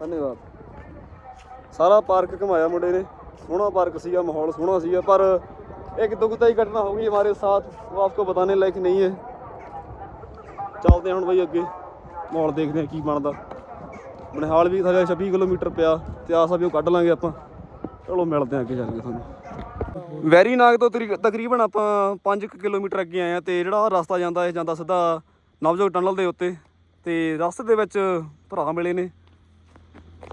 ਧੰਨਵਾਦ। ਸਾਰਾ ਪਾਰਕ ਘੁਮਾਇਆ ਮੁੰਡੇ ਨੇ। ਸੋਹਣਾ ਪਾਰਕ ਸੀਗਾ ਮਾਹੌਲ ਸੋਹਣਾ ਸੀਗਾ ਪਰ एक दुखदाई घटना हो गई हमारे साथ वो आपको बताने लायक नहीं है ਚੱਲਦੇ ਹਾਂ ਹੁਣ ਬਈ ਅੱਗੇ ਮਾਹੌਲ ਦੇਖਦੇ ਹਾਂ ਕੀ ਬਣਦਾ ਬਨਹਾਲ ਵੀ ਥੱਲੇ 26 ਕਿਲੋਮੀਟਰ ਪਿਆ ਤੇ ਆਸਾ ਵੀ ਉਹ ਕੱਢ ਲਾਂਗੇ ਆਪਾਂ ਚਲੋ ਮਿਲਦੇ ਹਾਂ ਅੱਗੇ ਜਾ ਕੇ ਤੁਹਾਨੂੰ ਵੈਰੀ ਨਾਗ ਤੋਂ ਤਰੀ- ਤਕਰੀਬਨ ਆਪਾਂ 5 ਕਿਲੋਮੀਟਰ ਅੱਗੇ ਆਏ ਆ ਤੇ ਜਿਹੜਾ ਆਹ ਰਸਤਾ ਜਾਂਦਾ ਇਹ ਜਾਂਦਾ ਸਿੱਧਾ ਨਵਜੋਤ ਟਨਲ ਦੇ ਉੱਤੇ ਤੇ ਰਸਤੇ ਦੇ ਵਿੱਚ ਭਰਾ ਮਿਲੇ ਨੇ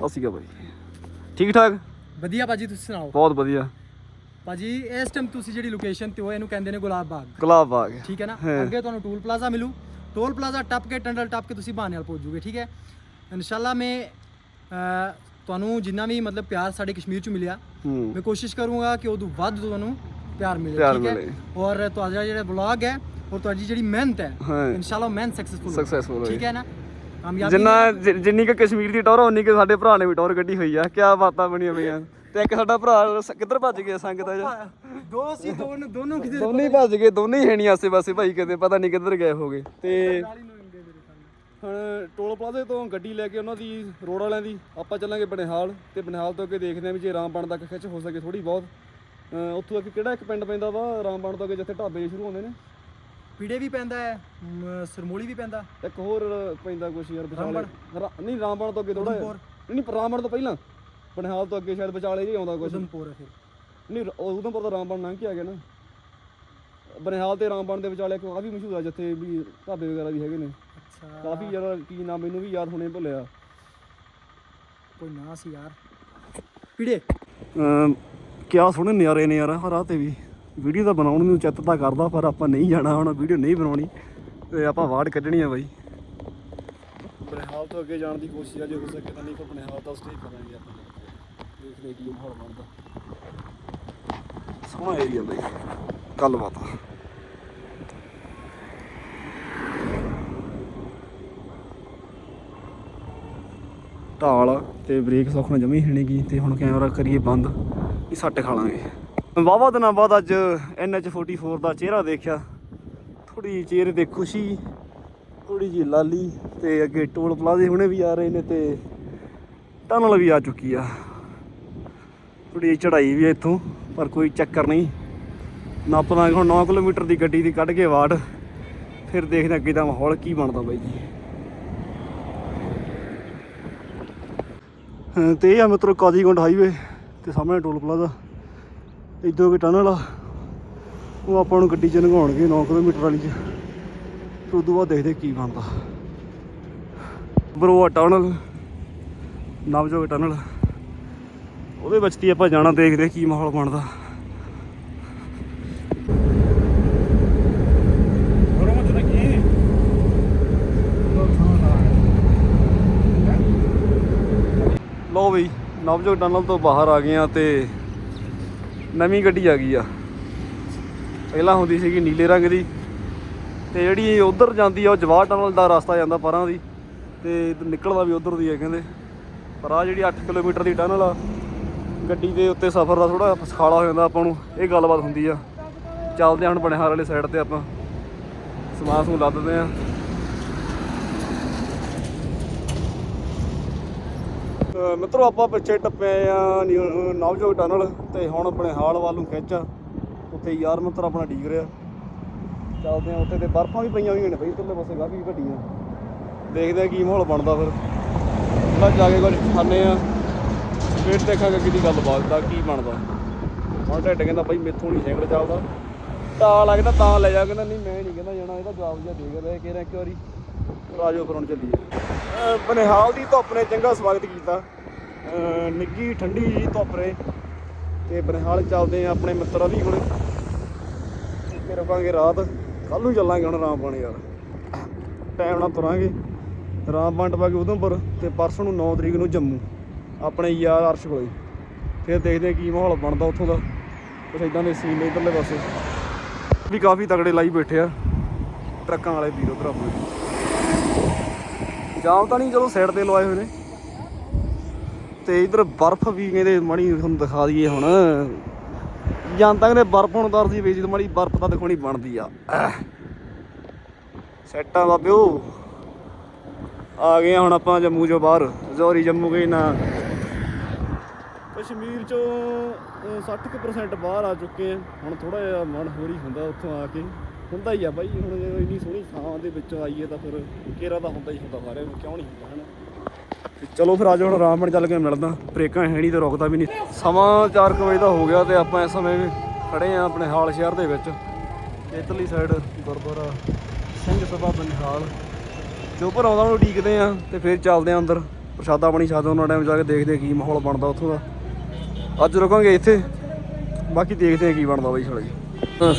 ਅਸੀਂ ਕਾ ਬਾਈ ਠੀਕ ਠਾਕ ਵਧੀਆ ਭਾਜੀ ਤੁਸੀਂ ਸੁਣਾਓ? ਬਹੁਤ ਵਧੀਆ। ਭਾਜੀ ਇਸ ਟਾਈਮ ਤੁਸੀਂ ਜਿਹੜੀ ਲੋਕੇਸ਼ਨ ਤੇ ਹੋ ਇਹਨੂੰ ਕਹਿੰਦੇ ਨੇ ਗੁਲਾਬ ਬਾਗ। ਗੁਲਾਬ ਬਾਗ। ਠੀਕ ਹੈ ਨਾ। ਅੱਗੇ ਤੁਹਾਨੂੰ ਟੂਲ ਪਲਾਜ਼ਾ ਮਿਲੂ। ਟੋਲ ਪਲਾਜ਼ਾ ਟੱਪ ਕੇ ਟੰਡਲ ਟੱਪ ਕੇ ਤੁਸੀਂ ਬਹਾਨੇ ਨਾਲ ਪਹੁੰਚ ਜੂਗੇ ਠੀਕ ਹੈ? ਇਨਸ਼ਾਅੱਲਾ ਮੈਂ ਤੁਹਾਨੂੰ ਜਿੰਨਾ ਵੀ ਮਤਲਬ ਪਿਆਰ ਸਾਡੇ ਕਸ਼ਮੀਰ ਚ ਮਿਲਿਆ ਮੈਂ ਕੋਸ਼ਿਸ਼ ਕਰੂੰਗਾ ਕਿ ਉਦੋਂ ਵੱਧ ਤੁਹਾਨੂੰ ਪਿਆਰ ਮਿਲੇ ਠੀਕ ਹੈ। ਔਰ ਤੁਹਾਡਾ ਜਿਹੜਾ ਵਲੌਗ ਹੈ ਔਰ ਤੁਹਾਡੀ ਜਿਹੜੀ ਮਿਹਨਤ ਹੈ। ਇਨਸ਼ਾਅੱਲਾ ਮਿਹਨਤ ਸਕਸੈਸਫੁਲ। ਠੀਕ ਹੈ ਨਾ? ਜਿੰਨਾ ਜਿ- ਜਿੰਨੀ ਕਿ ਕਸ਼ਮੀਰ ਦੀ ਟੌਰ ਆ, ਉਨੀ ਕਿ ਸਾਡੇ ਭਰਾ ਨੇ ਵੀ ਟੌਰ ਕੱਢੀ ਹੋਈ ਆ। ਕੀ ਬਾਤਾਂ ਬਣੀਆਂ ਪਈਆਂ। ਤੇ ਇੱਕ ਸਾਡਾ ਭਰਾ ਸ- ਕਿੱਧਰ ਭੱਜ ਗਿਆ ਸੰਗਤ ਆ ਜਾ? ਦੋ ਸੀ ਦੋਨੋਂ ਦੋਨੋਂ ਕਿਤੇ ਦੋਨੇ ਹੀ ਭੱਜ ਗਏ ਦੋਨੇ ਹੀ ਹੈਣੀ ਆਸੇ ਪਾਸੇ ਭਾਈ ਕਿਤੇ ਪਤਾ ਨਹੀਂ ਕਿੱਧਰ ਗਏ ਹੋਗੇ। ਤੇ ਹੁਣ ਟੋਲ ਪਲਾਜ਼ੇ ਤੋਂ ਗੱਡੀ ਲੈ ਕੇ ਉਹਨਾਂ ਦੀ ਰੋਡ ਵਾਲਿਆਂ ਦੀ ਆਪਾਂ ਚੱਲਾਂਗੇ ਬਨੇਹਾਲ। ਤੇ ਬਨੇਹਾਲ ਤੋਂ ਅੱਗੇ ਦੇਖਦੇ ਆਂ ਵੀ ਜੇ ਰਾਮਬਣ ਤੱਕ ਖਿੱਚ ਹੋ ਸਕੇ ਥੋੜੀ ਬਹੁਤ। ਅਹ ਉੱਥੋਂ ਅੱਗੇ ਕਿਹੜਾ ਇੱਕ ਪਿੰਡ ਪੈਂਦਾ ਵਾ? ਰਾਮਬਣ ਤੋਂ ਅੱਗੇ ਜਿੱਥੇ ਢਾਬੇ ਸ਼ੁਰੂ ਹੁੰਦੇ ਨੇ। ਪੀੜੇ ਵੀ ਪੈਂਦਾ ਹੈ ਸਰਮੋਲੀ ਵੀ ਪੈਂਦਾ। ਇੱਕ ਹੋਰ ਪੈਂਦਾ ਕੁਛ ਯਾਰ ਵਿਚਾਲੇ? ਰਾ- ਨਹੀਂ ਰਾਮਬਣ ਤੋਂ ਅੱਗੇ ਥੋੜਾ ਉਧਮਪੁਰ? ਨਹੀਂ ਨਹੀਂ ਰਾਮਬਣ ਤੋਂ ਪਹਿਲਾਂ। ਬਨੇਹਾਲ ਤੋਂ ਅੱਗੇ ਸ਼ਾਇਦ ਵਿਚਾਲੇ ਜੀ ਆਉਂਦਾ ਕੁਛ। ਉਦਮਪੁਰ ਹੈ ਫਿਰ। ਨਹੀਂ ਰ- ਉਧਮਪੁਰ ਦਾ ਰਾਮਬਣ ਲੰਘ ਕੇ ਆ ਗਿਆ ਨਾ। ਬਨੇਹਾਲ ਤੇ ਰਾਮਬਣ ਦੇ ਵਿਚਾਲੇ ਇੱਕ ਆ ਵੀ ਮਸ਼ਹੂਰ ਆ ਜਿੱਥੇ ਵੀ ਢਾਬੇ ਵਗੈਰਾ ਵੀ ਹੈਗੇ ਨੇ। ਅੱਛਾ। ਕਾਫੀ ਜ਼ਿਆਦਾ ਕੀ ਨਾਮ ਮੈਨੂੰ ਵੀ ਯਾਦ ਹੋਣੇ ਭੁੱਲਿਆ। ਕੋਈ ਨਾ ਸੀ ਯਾਰ। ਪੀੜੇ। ਕਿਆ ਸੋਹਣੇ ਨਜ਼ਾਰੇ ਨੇ ਯਾਰ ਰਾਹ ਤੇ ਵੀ। ਵੀਡੀਓ ਤਾਂ ਬਣਾਉਣ ਨੂੰ ਚਿੱਤ ਤਾਂ ਕਰਦਾ ਪਰ ਆਪਾਂ ਨਹੀਂ ਜਾਣਾ ਹੁਣ ਵੀਡੀਓ ਨਹੀਂ ਬਣਾਉਣੀ ਤੇ ਆਪਾਂ ਵਾੜ ਕੱਢਣੀ ਆ ਬਾਈ। ਬਨੇਹਾਲ ਤੋਂ ਅੱਗੇ ਜਾਣ ਦੀ ਕੋਸ਼ਿਸ਼ ਆ ਜੇ ਹੋ ਸਕੇ ਤਾਂ ਨਹੀਂ ਫਿਰ ਬਨੇਹਾਲ ਤੋਂ ਸਟੇ ਕਰਾਂਗੇ ਆਪਾਂ। ਦੇਖਦੇ ਕੀ ਮਾਹੌਲ ਬਣਦਾ। ਸੋਹਣਾ ਏਰੀਆ ਬਾਈ ਗੱਲਬਾਤ ਆ। ਢਾਲ ਤੇ ਬ੍ਰੇਕ ਸੌਖਣਾ ਜਮੀ ਹੈ ਨੀ ਗੀ ਤੇ ਹੁਣ ਕੈਮਰਾ ਕਰੀਏ ਬੰਦ ਇਹ ਸੱਟ ਖਾ ਲਾਂਗੇ। ਵਾਵਾ ਦਿਨਾਂ ਬਾਅਦ ਅੱਜ NH44 ਦਾ ਚਿਹਰਾ ਦੇਖਿਆ। ਥੋੜੀ ਚਿਹਰੇ ਤੇ ਖੁਸ਼ੀ ਥੋੜੀ ਜਿਹੀ ਲਾਲੀ ਤੇ ਅੱਗੇ ਟੋਲ ਪਲਾਜ਼ੇ ਹੁਣੇ ਵੀ ਆ ਰਹੇ ਨੇ ਤੇ ਟਨਲ ਵੀ ਆ ਚੁੱਕੀ ਆ। ਥੋੜੀ ਚੜਾਈ ਵੀ ਆ ਇੱਥੋਂ ਪਰ ਕੋਈ ਚੱਕਰ ਨਹੀਂ। ਨਾਪਦਾਂਗੇ ਹੁਣ 9 ਕਿਲੋਮੀਟਰ ਦੀ ਗੱਡੀ ਦੀ ਕੱਢ ਕੇ ਵਾਟ ਫਿਰ ਦੇਖਦੇ ਅੱਗੇ ਦਾ ਮਾਹੌਲ ਕੀ ਬਣਦਾ ਬਾਈ ਜੀ। ਹਾਂ, ਤੇ ਇਹ ਆ ਮਿੱਤਰੋ ਕਾਜ਼ੀਗੁੰਡ ਹਾਈਵੇ ਤੇ ਸਾਹਮਣੇ ਟੋਲ ਪਲਾਜ਼ਾ। ਇੱਧਰੋਂ ਕੋਈ ਟਨਲ ਆ। ਉਹ ਆਪਾਂ ਨੂੰ ਗੱਡੀ 'ਚ ਲੰਘਾਉਣਗੇ 9 ਕਿਲੋਮੀਟਰ ਵਾਲੀ 'ਚ। ਫਿਰ ਉਦੋਂ ਬਾਅਦ ਦੇਖਦੇ ਕੀ ਬਣਦਾ। ਬਰੋਆ ਟਨਲ ਨਵਜੋਗ ਟਨਲ ਉਹਦੇ ਵਿੱਚ ਦੀ ਆਪਾਂ ਜਾਣਾ ਦੇਖਦੇ ਕੀ ਮਾਹੌਲ ਬਣਦਾ। ਲੋ ਬਈ ਨਵਜੋਗ ਟਨਲ ਤੋਂ ਬਾਹਰ ਆ ਗਏ ਆ ਤੇ ਨਵੀਂ ਗੱਡੀ ਆ ਗਈ ਆ। ਪਹਿਲਾਂ ਹੁੰਦੀ ਸੀਗੀ ਨੀਲੇ ਰੰਗ ਦੀ। ਤੇ ਜਿਹੜੀ ਉਧਰ ਜਾਂਦੀ ਆ, ਉਹ ਜਵਾਹਰ ਟਨਲ ਦਾ ਰਸਤਾ ਜਾਂਦਾ ਪਰਾਂ ਦੀ। ਤੇ ਨਿਕਲਦਾ ਵੀ ਉਧਰ ਦੀ ਹੈ ਕਹਿੰਦੇ। ਪਰ ਆ ਜਿਹੜੀ 8 ਕਿਲੋਮੀਟਰ ਦੀ ਟਨਲ ਆ, ਗੱਡੀ ਦੇ ਉੱਤੇ ਸਫ਼ਰ ਦਾ ਥੋੜਾ ਸਖਾਲਾ ਹੋ ਜਾਂਦਾ ਆਪਾਂ ਨੂੰ। ਇਹ ਗੱਲਬਾਤ ਹੁੰਦੀ ਆ। ਚੱਲਦੇ ਹਾਂ ਹੁਣ ਬਣਿਹਾਰ ਵਾਲੇ ਸਾਈਡ ਤੇ ਆਪਾਂ। ਸਮਾਨ ਸਮੂਨ ਲੱਦਦੇ ਆ ਮਿੱਤਰੋ, ਆਪਾਂ ਪਿੱਛੇ ਟੱਪੇ ਆ ਨਿਊ- ਨਵਜੋਤ ਟਨਲ ਤੇ ਹੁਣ ਆਪਣੇ ਹਾਲ ਵੱਲ ਨੂੰ ਖਿੱਚ। ਉੱਥੇ ਯਾਰ ਮਿੱਤਰ ਆਪਣਾ ਡੀਕ ਰਿਹਾ। ਚੱਲਦੇ ਆ, ਉੱਥੇ ਤੇ ਬਰਫਾਂ ਵੀ ਪਈਆਂ ਹੋਈਆਂ ਨੇ ਬਈ, ਇੱਧਰਲੇ ਪਾਸੇ ਕਾਫੀ ਘਟੀਆਂ ਦੇਖਦੇ ਆ ਕੀ ਮਾਹੌਲ ਬਣਦਾ ਫਿਰ। ਪਹਿਲਾਂ ਜਾ ਕੇ ਕੁਝ ਖਾਣੇ ਆ। ਫਿਰ ਦੇਖਾਂਗੇ ਕਿਹਦੀ ਗੱਲਬਾਤ ਦਾ, ਕੀ ਬਣਦਾ। ਹੁਣ ਢਿੱਡ ਕਹਿੰਦਾ ਬਈ ਮੇਥੋਂ ਨਹੀਂ ਸਾਈਕਲ ਚੱਲਦਾ। ਤਾਂ ਲੱਗਦਾ ਤਾਂ ਲੈ ਜਾ, ਕਹਿੰਦਾ ਨਹੀਂ, ਮੈਂ ਨਹੀਂ ਕਹਿੰਦਾ ਜਾਣਾ। ਇਹਦਾ ਜਵਾਬ ਜਿਹਾ ਦੇ ਕੇ ਕਹਿ ਇੱਕ ਵਾਰੀ। ਰਾਜੋ ਫਿਰ ਹੁਣ ਚੱਲੀਏ। ਬਨਿਹਾਲ ਦੀ ਧੁੱਪ ਨੇ ਚੰਗਾ ਸਵਾਗਤ ਕੀਤਾ। ਅਹ ਨਿੱਗੀ, ਠੰਡੀ ਜੀ ਧੁੱਪ ਨੇ। ਤੇ ਬਨਿਹਾਲ ਚੱਲਦੇ ਆ ਆਪਣੇ ਮਿੱਤਰ ਅਲੀ ਹੁਣ। ਤੇ ਰੁਕਾਂਗੇ ਰਾਤ। ਕੱਲ ਨੂੰ ਚੱਲਾਂਗੇ ਹੁਣ ਰਾਮਪਾਣ ਯਾਰ। ਟਾਈਮ ਨਾਲ ਤੁਰਾਂਗੇ। ਰਾਮਪਾਣ ਟਪਾ ਕੇ ਉਧਮਪੁਰ ਤੇ ਪਰਸੋਂ ਨੂੰ 9 ਤਰੀਕ ਨੂੰ ਜੰਮੂ। ਆਪਣੇ ਯਾਰ ਅਰਸ਼ ਕੋਲੇ। ਫਿਰ ਦੇਖਦੇ ਆ ਕੀ ਮਾਹੌਲ ਬਣਦਾ ਉੱਥੋਂ ਦਾ। ਕੁਛ ਇਦਾਂ ਦੇ ਸੀਨ ਨੇ ਇੱਧਰਲੇ ਪਾਸੇ। ਵੀ ਕਾਫੀ ਤਗੜੇ ਲਾਈ ਬੈਠੇ ਆ। ਟਰੱਕਾਂ ਵਾਲੇ ਵੀਰੋ ਉਧਰ ਜਾਮ ਤਾਂ ਨਹੀਂ ਚਲੋ ਸਾਈਡ ਤੇ ਲਵਾਏ ਹੋਏ ਨੇ। ਤੇ ਇਧਰ ਬਰਫ਼ ਵੀ ਕਹਿੰਦੇ ਮਣੀ ਤੁਹਾਨੂੰ ਦਿਖਾ ਦਈਏ ਹੁਣ। ਜਾਂਦਾ ਕਹਿੰਦੇ ਬਰਫ਼ ਹੁਣ ਦਰਦੀ ਵੇਚੀ ਤੇ ਬਰਫ਼ ਤਾਂ ਦਿਖਾਉਣੀ ਬਣਦੀ ਆ। ਸੈਟਾਂ ਬਾਬਿਓ। ਆ ਗਏ ਹੁਣ ਆਪਾਂ ਜੰਮੂ ਚੋਂ ਬਾਹਰ। ਜ਼ੋਰੀ ਜੰਮੂ ਗਏ ਨਾ। ਕਸ਼ਮੀਰ ਚੋਂ ਅਹ, 60% ਬਾਹਰ ਆ ਚੁੱਕੇ ਆ। ਹੁਣ ਥੋੜਾ ਜਿਹਾ ਮਨ ਹੋਰੀ ਹੁੰਦਾ ਉੱਥੋਂ ਆ ਕੇ। ਹੁੰਦਾ ਹੀ ਆ ਬਾਈ ਹੁਣ ਜੇ ਇੰਨੀ ਸੋਹਣੀ ਥਾਂ ਦੇ ਵਿੱਚ ਆਈਏ ਤਾਂ ਫਿਰ ਕੇਰਾ ਤਾਂ ਹੁੰਦਾ ਹੀ ਹੁੰਦਾ ਸਾਰਿਆਂ ਨੂੰ ਕਿਉਂ ਨਹੀਂ ਹੁੰਦਾ ਹਨਾ? ਤੇ ਚਲੋ ਫਿਰ ਅੱਜ ਹੁਣ ਆਰਾਮ ਨਾਲ ਚੱਲ ਕੇ ਮਿਲਦਾ ਬ੍ਰੇਕਾਂ ਹੈ ਨਹੀਂ ਤੇ ਰੁਕਦਾ ਵੀ ਨਹੀਂ। ਸਮਾਂ 4 ਵਜੇ ਦਾ ਹੋ ਗਿਆ ਤੇ ਆਪਾਂ ਇਸ ਸਮੇਂ ਵੀ ਖੜੇ ਆ ਆਪਣੇ ਹਾਲ ਸ਼ਹਿਰ ਦੇ ਵਿੱਚ। ਇਧਰਲੀ ਸਾਈਡ ਗੁਰਦੁਆਰਾ ਸਿੰਘ ਸਭਾ ਬਨਿਹਾਲ। ਜੋ ਉੱਪਰ ਆਉਂਦਾ ਉਹਨੂੰ ਉਡੀਕਦੇ ਆ ਤੇ ਫਿਰ ਚੱਲਦੇ ਆ ਅੰਦਰ। ਪ੍ਰਸ਼ਾਦਾ ਪਾਣੀ ਛਾਦਾ ਉਹਨਾਂ ਟਾਈਮ ਜਾ ਕੇ ਦੇਖਦੇ ਕੀ ਮਾਹੌਲ ਬਣਦਾ ਉੱਥੋਂ ਦਾ। ਅੱਜ ਰੁਕਾਂਗੇ ਇੱਥੇ ਬਾਕੀ ਦੇਖਦੇ ਆ ਕੀ ਬਣਦਾ ਬਾਈ ਸਾਲੇ। ਅ,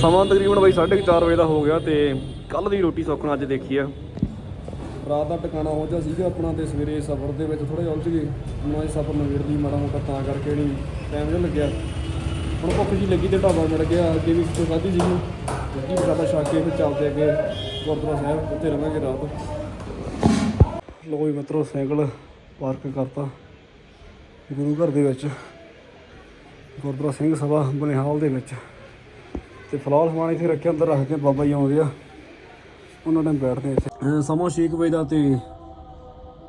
ਸਮਾਂ ਤਕਰੀਬਨ ਬਾਈ 4:30 ਵਜੇ ਦਾ ਹੋ ਗਿਆ ਤੇ ਕੱਲ ਦੀ ਰੋਟੀ ਸੌਖਣਾ ਅੱਜ ਦੇਖੀ ਆ। ਰਾਤ ਦਾ ਟਿਕਾਣਾ ਹੋ ਜਾ ਸੀਗਾ ਆਪਣਾ ਤੇ ਸਵੇਰੇ ਸਫ਼ਰ ਦੇ ਵਿੱਚ ਥੋੜੇ ਉਲਝ ਗਏ। ਉਹਨਾਂ ਦੇ ਸਫ਼ਰ ਨੂੰ ਵੇੜਦੀ ਮਾੜਾ ਮੋਟਾ ਤਾਂ ਕਰਕੇ ਨਹੀਂ ਟਾਈਮ ਜਿਹਾ ਲੱਗਿਆ। ਹੁਣ ਭੁੱਖ ਜੀ ਲੱਗੀ ਤੇ ਢਾਬਾ ਮਿਲ ਗਿਆ, ਅੱਗੇ ਵੀ ਕੋਈ ਖਾਧੀ ਸੀਗੀ। ਲੱਗੀ ਪ੍ਰਸ਼ਾਦਾ ਛਕ ਕੇ ਫਿਰ ਚੱਲਦੇ ਅੱਗੇ ਗੁਰਦੁਆਰਾ ਸਾਹਿਬ, ਉੱਥੇ ਰਵਾਂਗੇ ਰਾਤ। ਲੋ ਵੀ ਮਿੱਤਰੋ, ਸਾਈਕਲ ਪਾਰਕ ਕਰਤਾ ਗੁਰੂ ਘਰ ਦੇ ਵਿੱਚ। ਗੁਰਦੁਆਰਾ ਸਿੰਘ ਸਭਾ ਬਨਿਹਾਲ ਦੇ ਵਿੱਚ। ਤੇ ਫਿਲਹਾਲ ਸਮਾਨ ਇੱਥੇ ਰੱਖਿਆ, ਅੰਦਰ ਰੱਖ ਕੇ ਬਾਬਾ ਜੀ ਆਉਂਦੇ ਆ। ਉਹਨਾਂ ਨਾਲ ਬੈਠਦੇ ਇੱਥੇ। ਸਮਾਂ ਛੇ ਕੁ ਵਜੇ ਦਾ ਤੇ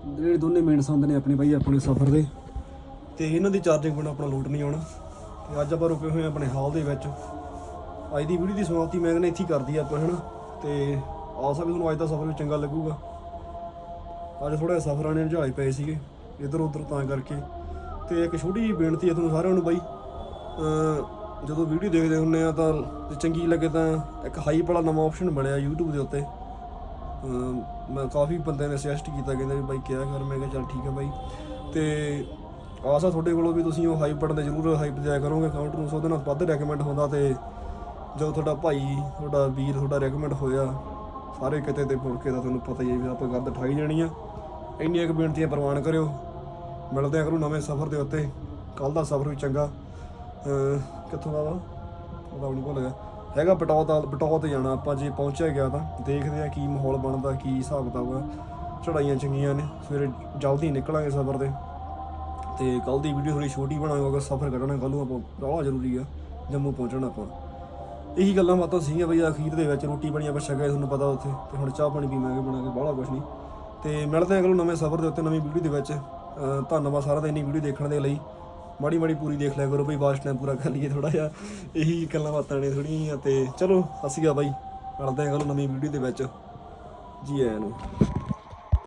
ਜਿਹੜੇ ਦੋਨੇ ਮੇਨ ਸੰਦ ਨੇ ਆਪਣੇ ਬਾਈ, ਆਪਣੇ ਸਫ਼ਰ ਦੇ। ਤੇ ਇਹਨਾਂ ਦੀ ਚਾਰਜਿੰਗ ਬਿਨਾਂ ਆਪਣਾ ਲੋਡ ਨਹੀਂ ਆਉਣਾ। ਤੇ ਅੱਜ ਆਪਾਂ ਰੁਕੇ ਹੋਏ ਆ ਆਪਣੇ ਹਾਲ ਦੇ ਵਿੱਚ। ਅੱਜ ਦੀ ਵੀਡੀਓ ਦੀ ਸਮਾਪਤੀ ਮੈਂ ਕਹਿੰਦਾ ਇੱਥੇ ਹੀ ਕਰਦੀ ਆਪਾਂ, ਹਨਾ? ਤੇ ਆਸ ਆ ਵੀ ਤੁਹਾਨੂੰ ਅੱਜ ਦਾ ਸਫ਼ਰ ਵੀ ਚੰਗਾ ਲੱਗੂਗਾ। ਅੱਜ ਥੋੜਾ ਸਫ਼ਰਾਂ ਨੇ ਜਹਾਜ਼ ਪਏ ਸੀਗੇ ਇੱਧਰ ਉੱਧਰ ਤਾਂ ਕਰਕੇ। ਤੇ ਇੱਕ ਛੋਟੀ ਜਿਹੀ ਬੇਨਤੀ ਹੈ ਤੁਹਾਨੂੰ ਸਾਰਿਆਂ ਨੂੰ ਬਾਈ। ਜਦੋਂ ਵੀਡੀਓ ਦੇਖਦੇ ਹੁੰਨੇ ਆ ਤਾਂ ਜੇ ਚੰਗੀ ਲੱਗੇ ਤਾਂ ਇੱਕ ਹਾਈਪ ਵਾਲਾ ਨਵਾਂ ਆਪਸ਼ਨ ਬਣਿਆ YouTube ਦੇ ਉੱਤੇ। ਮੈਂ ਕਾਫੀ ਬੰਦੇ ਨੇ ਸੁਜੈਸਟ ਕੀਤਾ, ਕਹਿੰਦੇ ਵੀ ਬਾਈ ਕਿਹਾ ਕਰ? ਮੈਂ ਕਿਹਾ ਚੱਲ ਠੀਕ ਹੈ ਬਾਈ। ਤੇ ਆਸਾ ਤੁਹਾਡੇ ਕੋਲੋਂ ਵੀ ਤੁਸੀਂ ਉਹ ਹਾਈ ਬਟਨ ਤੇ ਜ਼ਰੂਰ ਹਾਈਪ ਦਿਆ ਕਰੋਗੇ ਅਕਾਊਂਟ ਨੂੰ ਸੋ ਉਹਦੇ ਨਾਲ ਵੱਧ ਰეკਮੈਂਡ ਹੁੰਦਾ ਤੇ ਜਦੋਂ ਤੁਹਾਡਾ ਭਾਈ, ਤੁਹਾਡਾ ਵੀਰ ਤੁਹਾਡਾ ਰეკਮੈਂਡ ਹੋਇਆ, ਸਾਰੇ ਕਿਤੇ ਤੇ ਮੁੜ ਕੇ ਤਾਂ ਤੁਹਾਨੂੰ ਪਤਾ ਹੀ ਹੈ ਵੀ ਆਪਾਂ ਗੱਲ ਠਾਈ ਜਾਣੀ ਆ। ਇੰਨੀਆਂ ਕੁ ਬੇਨਤੀਆਂ ਪ੍ਰਵਾਨ ਕਰਿਓ। ਮਿਲਦੇ ਆ ਕਰੋ ਨਵੇਂ ਸਫ਼ਰ ਦੇ ਉੱਤੇ। ਕੱਲ ਦਾ ਸਫ਼ਰ ਵੀ ਚੰਗਾ। ਕਿੱਥੋਂ ਦਾ ਵਾ? ਉਹਦਾ ਵੀ ਨਹੀਂ ਭੁੱਲ ਗਿਆ। ਹੈਗਾ ਬਟੌਤ ਦਾ ਬਟੌਤ ਤੇ ਜਾਣਾ। ਆਪਾਂ ਜੇ ਪਹੁੰਚਿਆ ਗਿਆ ਤਾਂ ਦੇਖਦੇ ਆ ਕੀ ਮਾਹੌਲ ਬਣਦਾ, ਕੀ ਹਿਸਾਬ ਕਿਤਾਬ ਆ। ਚੜਾਈਆਂ ਚੰਗੀਆਂ ਨੇ। ਸਵੇਰੇ ਜਲਦੀ ਨਿਕਲਾਂਗੇ ਸਫ਼ਰ ਤੇ। ਤੇ ਕੱਲ ਦੀ ਵੀਡੀਓ ਥੋੜੀ ਛੋਟੀ ਬਣਾਵਾਂਗੇ, ਅਗਰ ਸਫ਼ਰ ਕੱਢਣਾ ਕੱਲ ਨੂੰ ਆਪਾਂ ਬਹੁਤ ਜ਼ਰੂਰੀ ਆ, ਜੰਮੂ ਪਹੁੰਚਣਾ ਆਪਾਂ। ਇਹੀ ਗੱਲਾਂ ਬਾਤਾਂ ਸੀਗੀਆਂ ਬਈ ਅਖੀਰ ਦੇ ਵਿੱਚ ਰੋਟੀ ਬਣੀ ਆਪਾਂ ਛਕਿਆ, ਤੁਹਾਨੂੰ ਪਤਾ ਉੱਥੇ। ਤੇ ਹੁਣ ਚਾਹ ਪਾਣੀ ਪੀਵਾਂਗੇ ਬਣਾ ਕੇ ਬਾਹਲਾ ਕੁਛ ਨਹੀਂ। ਤੇ ਮਿਲਦੇ ਹਾਂ ਅਗਲੇ ਨਵੇਂ ਸਫ਼ਰ ਦੇ ਉੱਤੇ ਨਵੀਂ ਵੀਡੀਓ ਦੇ ਵਿੱਚ। ਧੰਨਵਾਦ ਸਾਰਿਆਂ ਦਾ ਇੰਨੀ ਵੀਡੀਓ ਦੇਖਣ ਦੇ ਲਈ। ਮਾੜੀ ਮਾੜੀ ਪੂਰੀ ਦੇਖ ਲਿਆ ਕਰੋ ਬਈ ਵਾਚ ਟਾਈਮ ਪੂਰਾ ਕਰ ਲਈਏ ਥੋੜਾ ਜਿਹਾ। ਇਹੀ ਗੱਲਾਂ ਬਾਤਾਂ ਨੇ ਥੋੜੀਆਂ ਤੇ ਚਲੋ ਅਸੀਂ ਆ ਬਾਈ। ਮਿਲਦੇ ਹਾਂ ਅਗਲੇ ਨਵੀਂ ਵੀਡੀਓ ਦੇ ਵਿੱਚ। ਜੀ ਆਇਆਂ ਨੂੰ।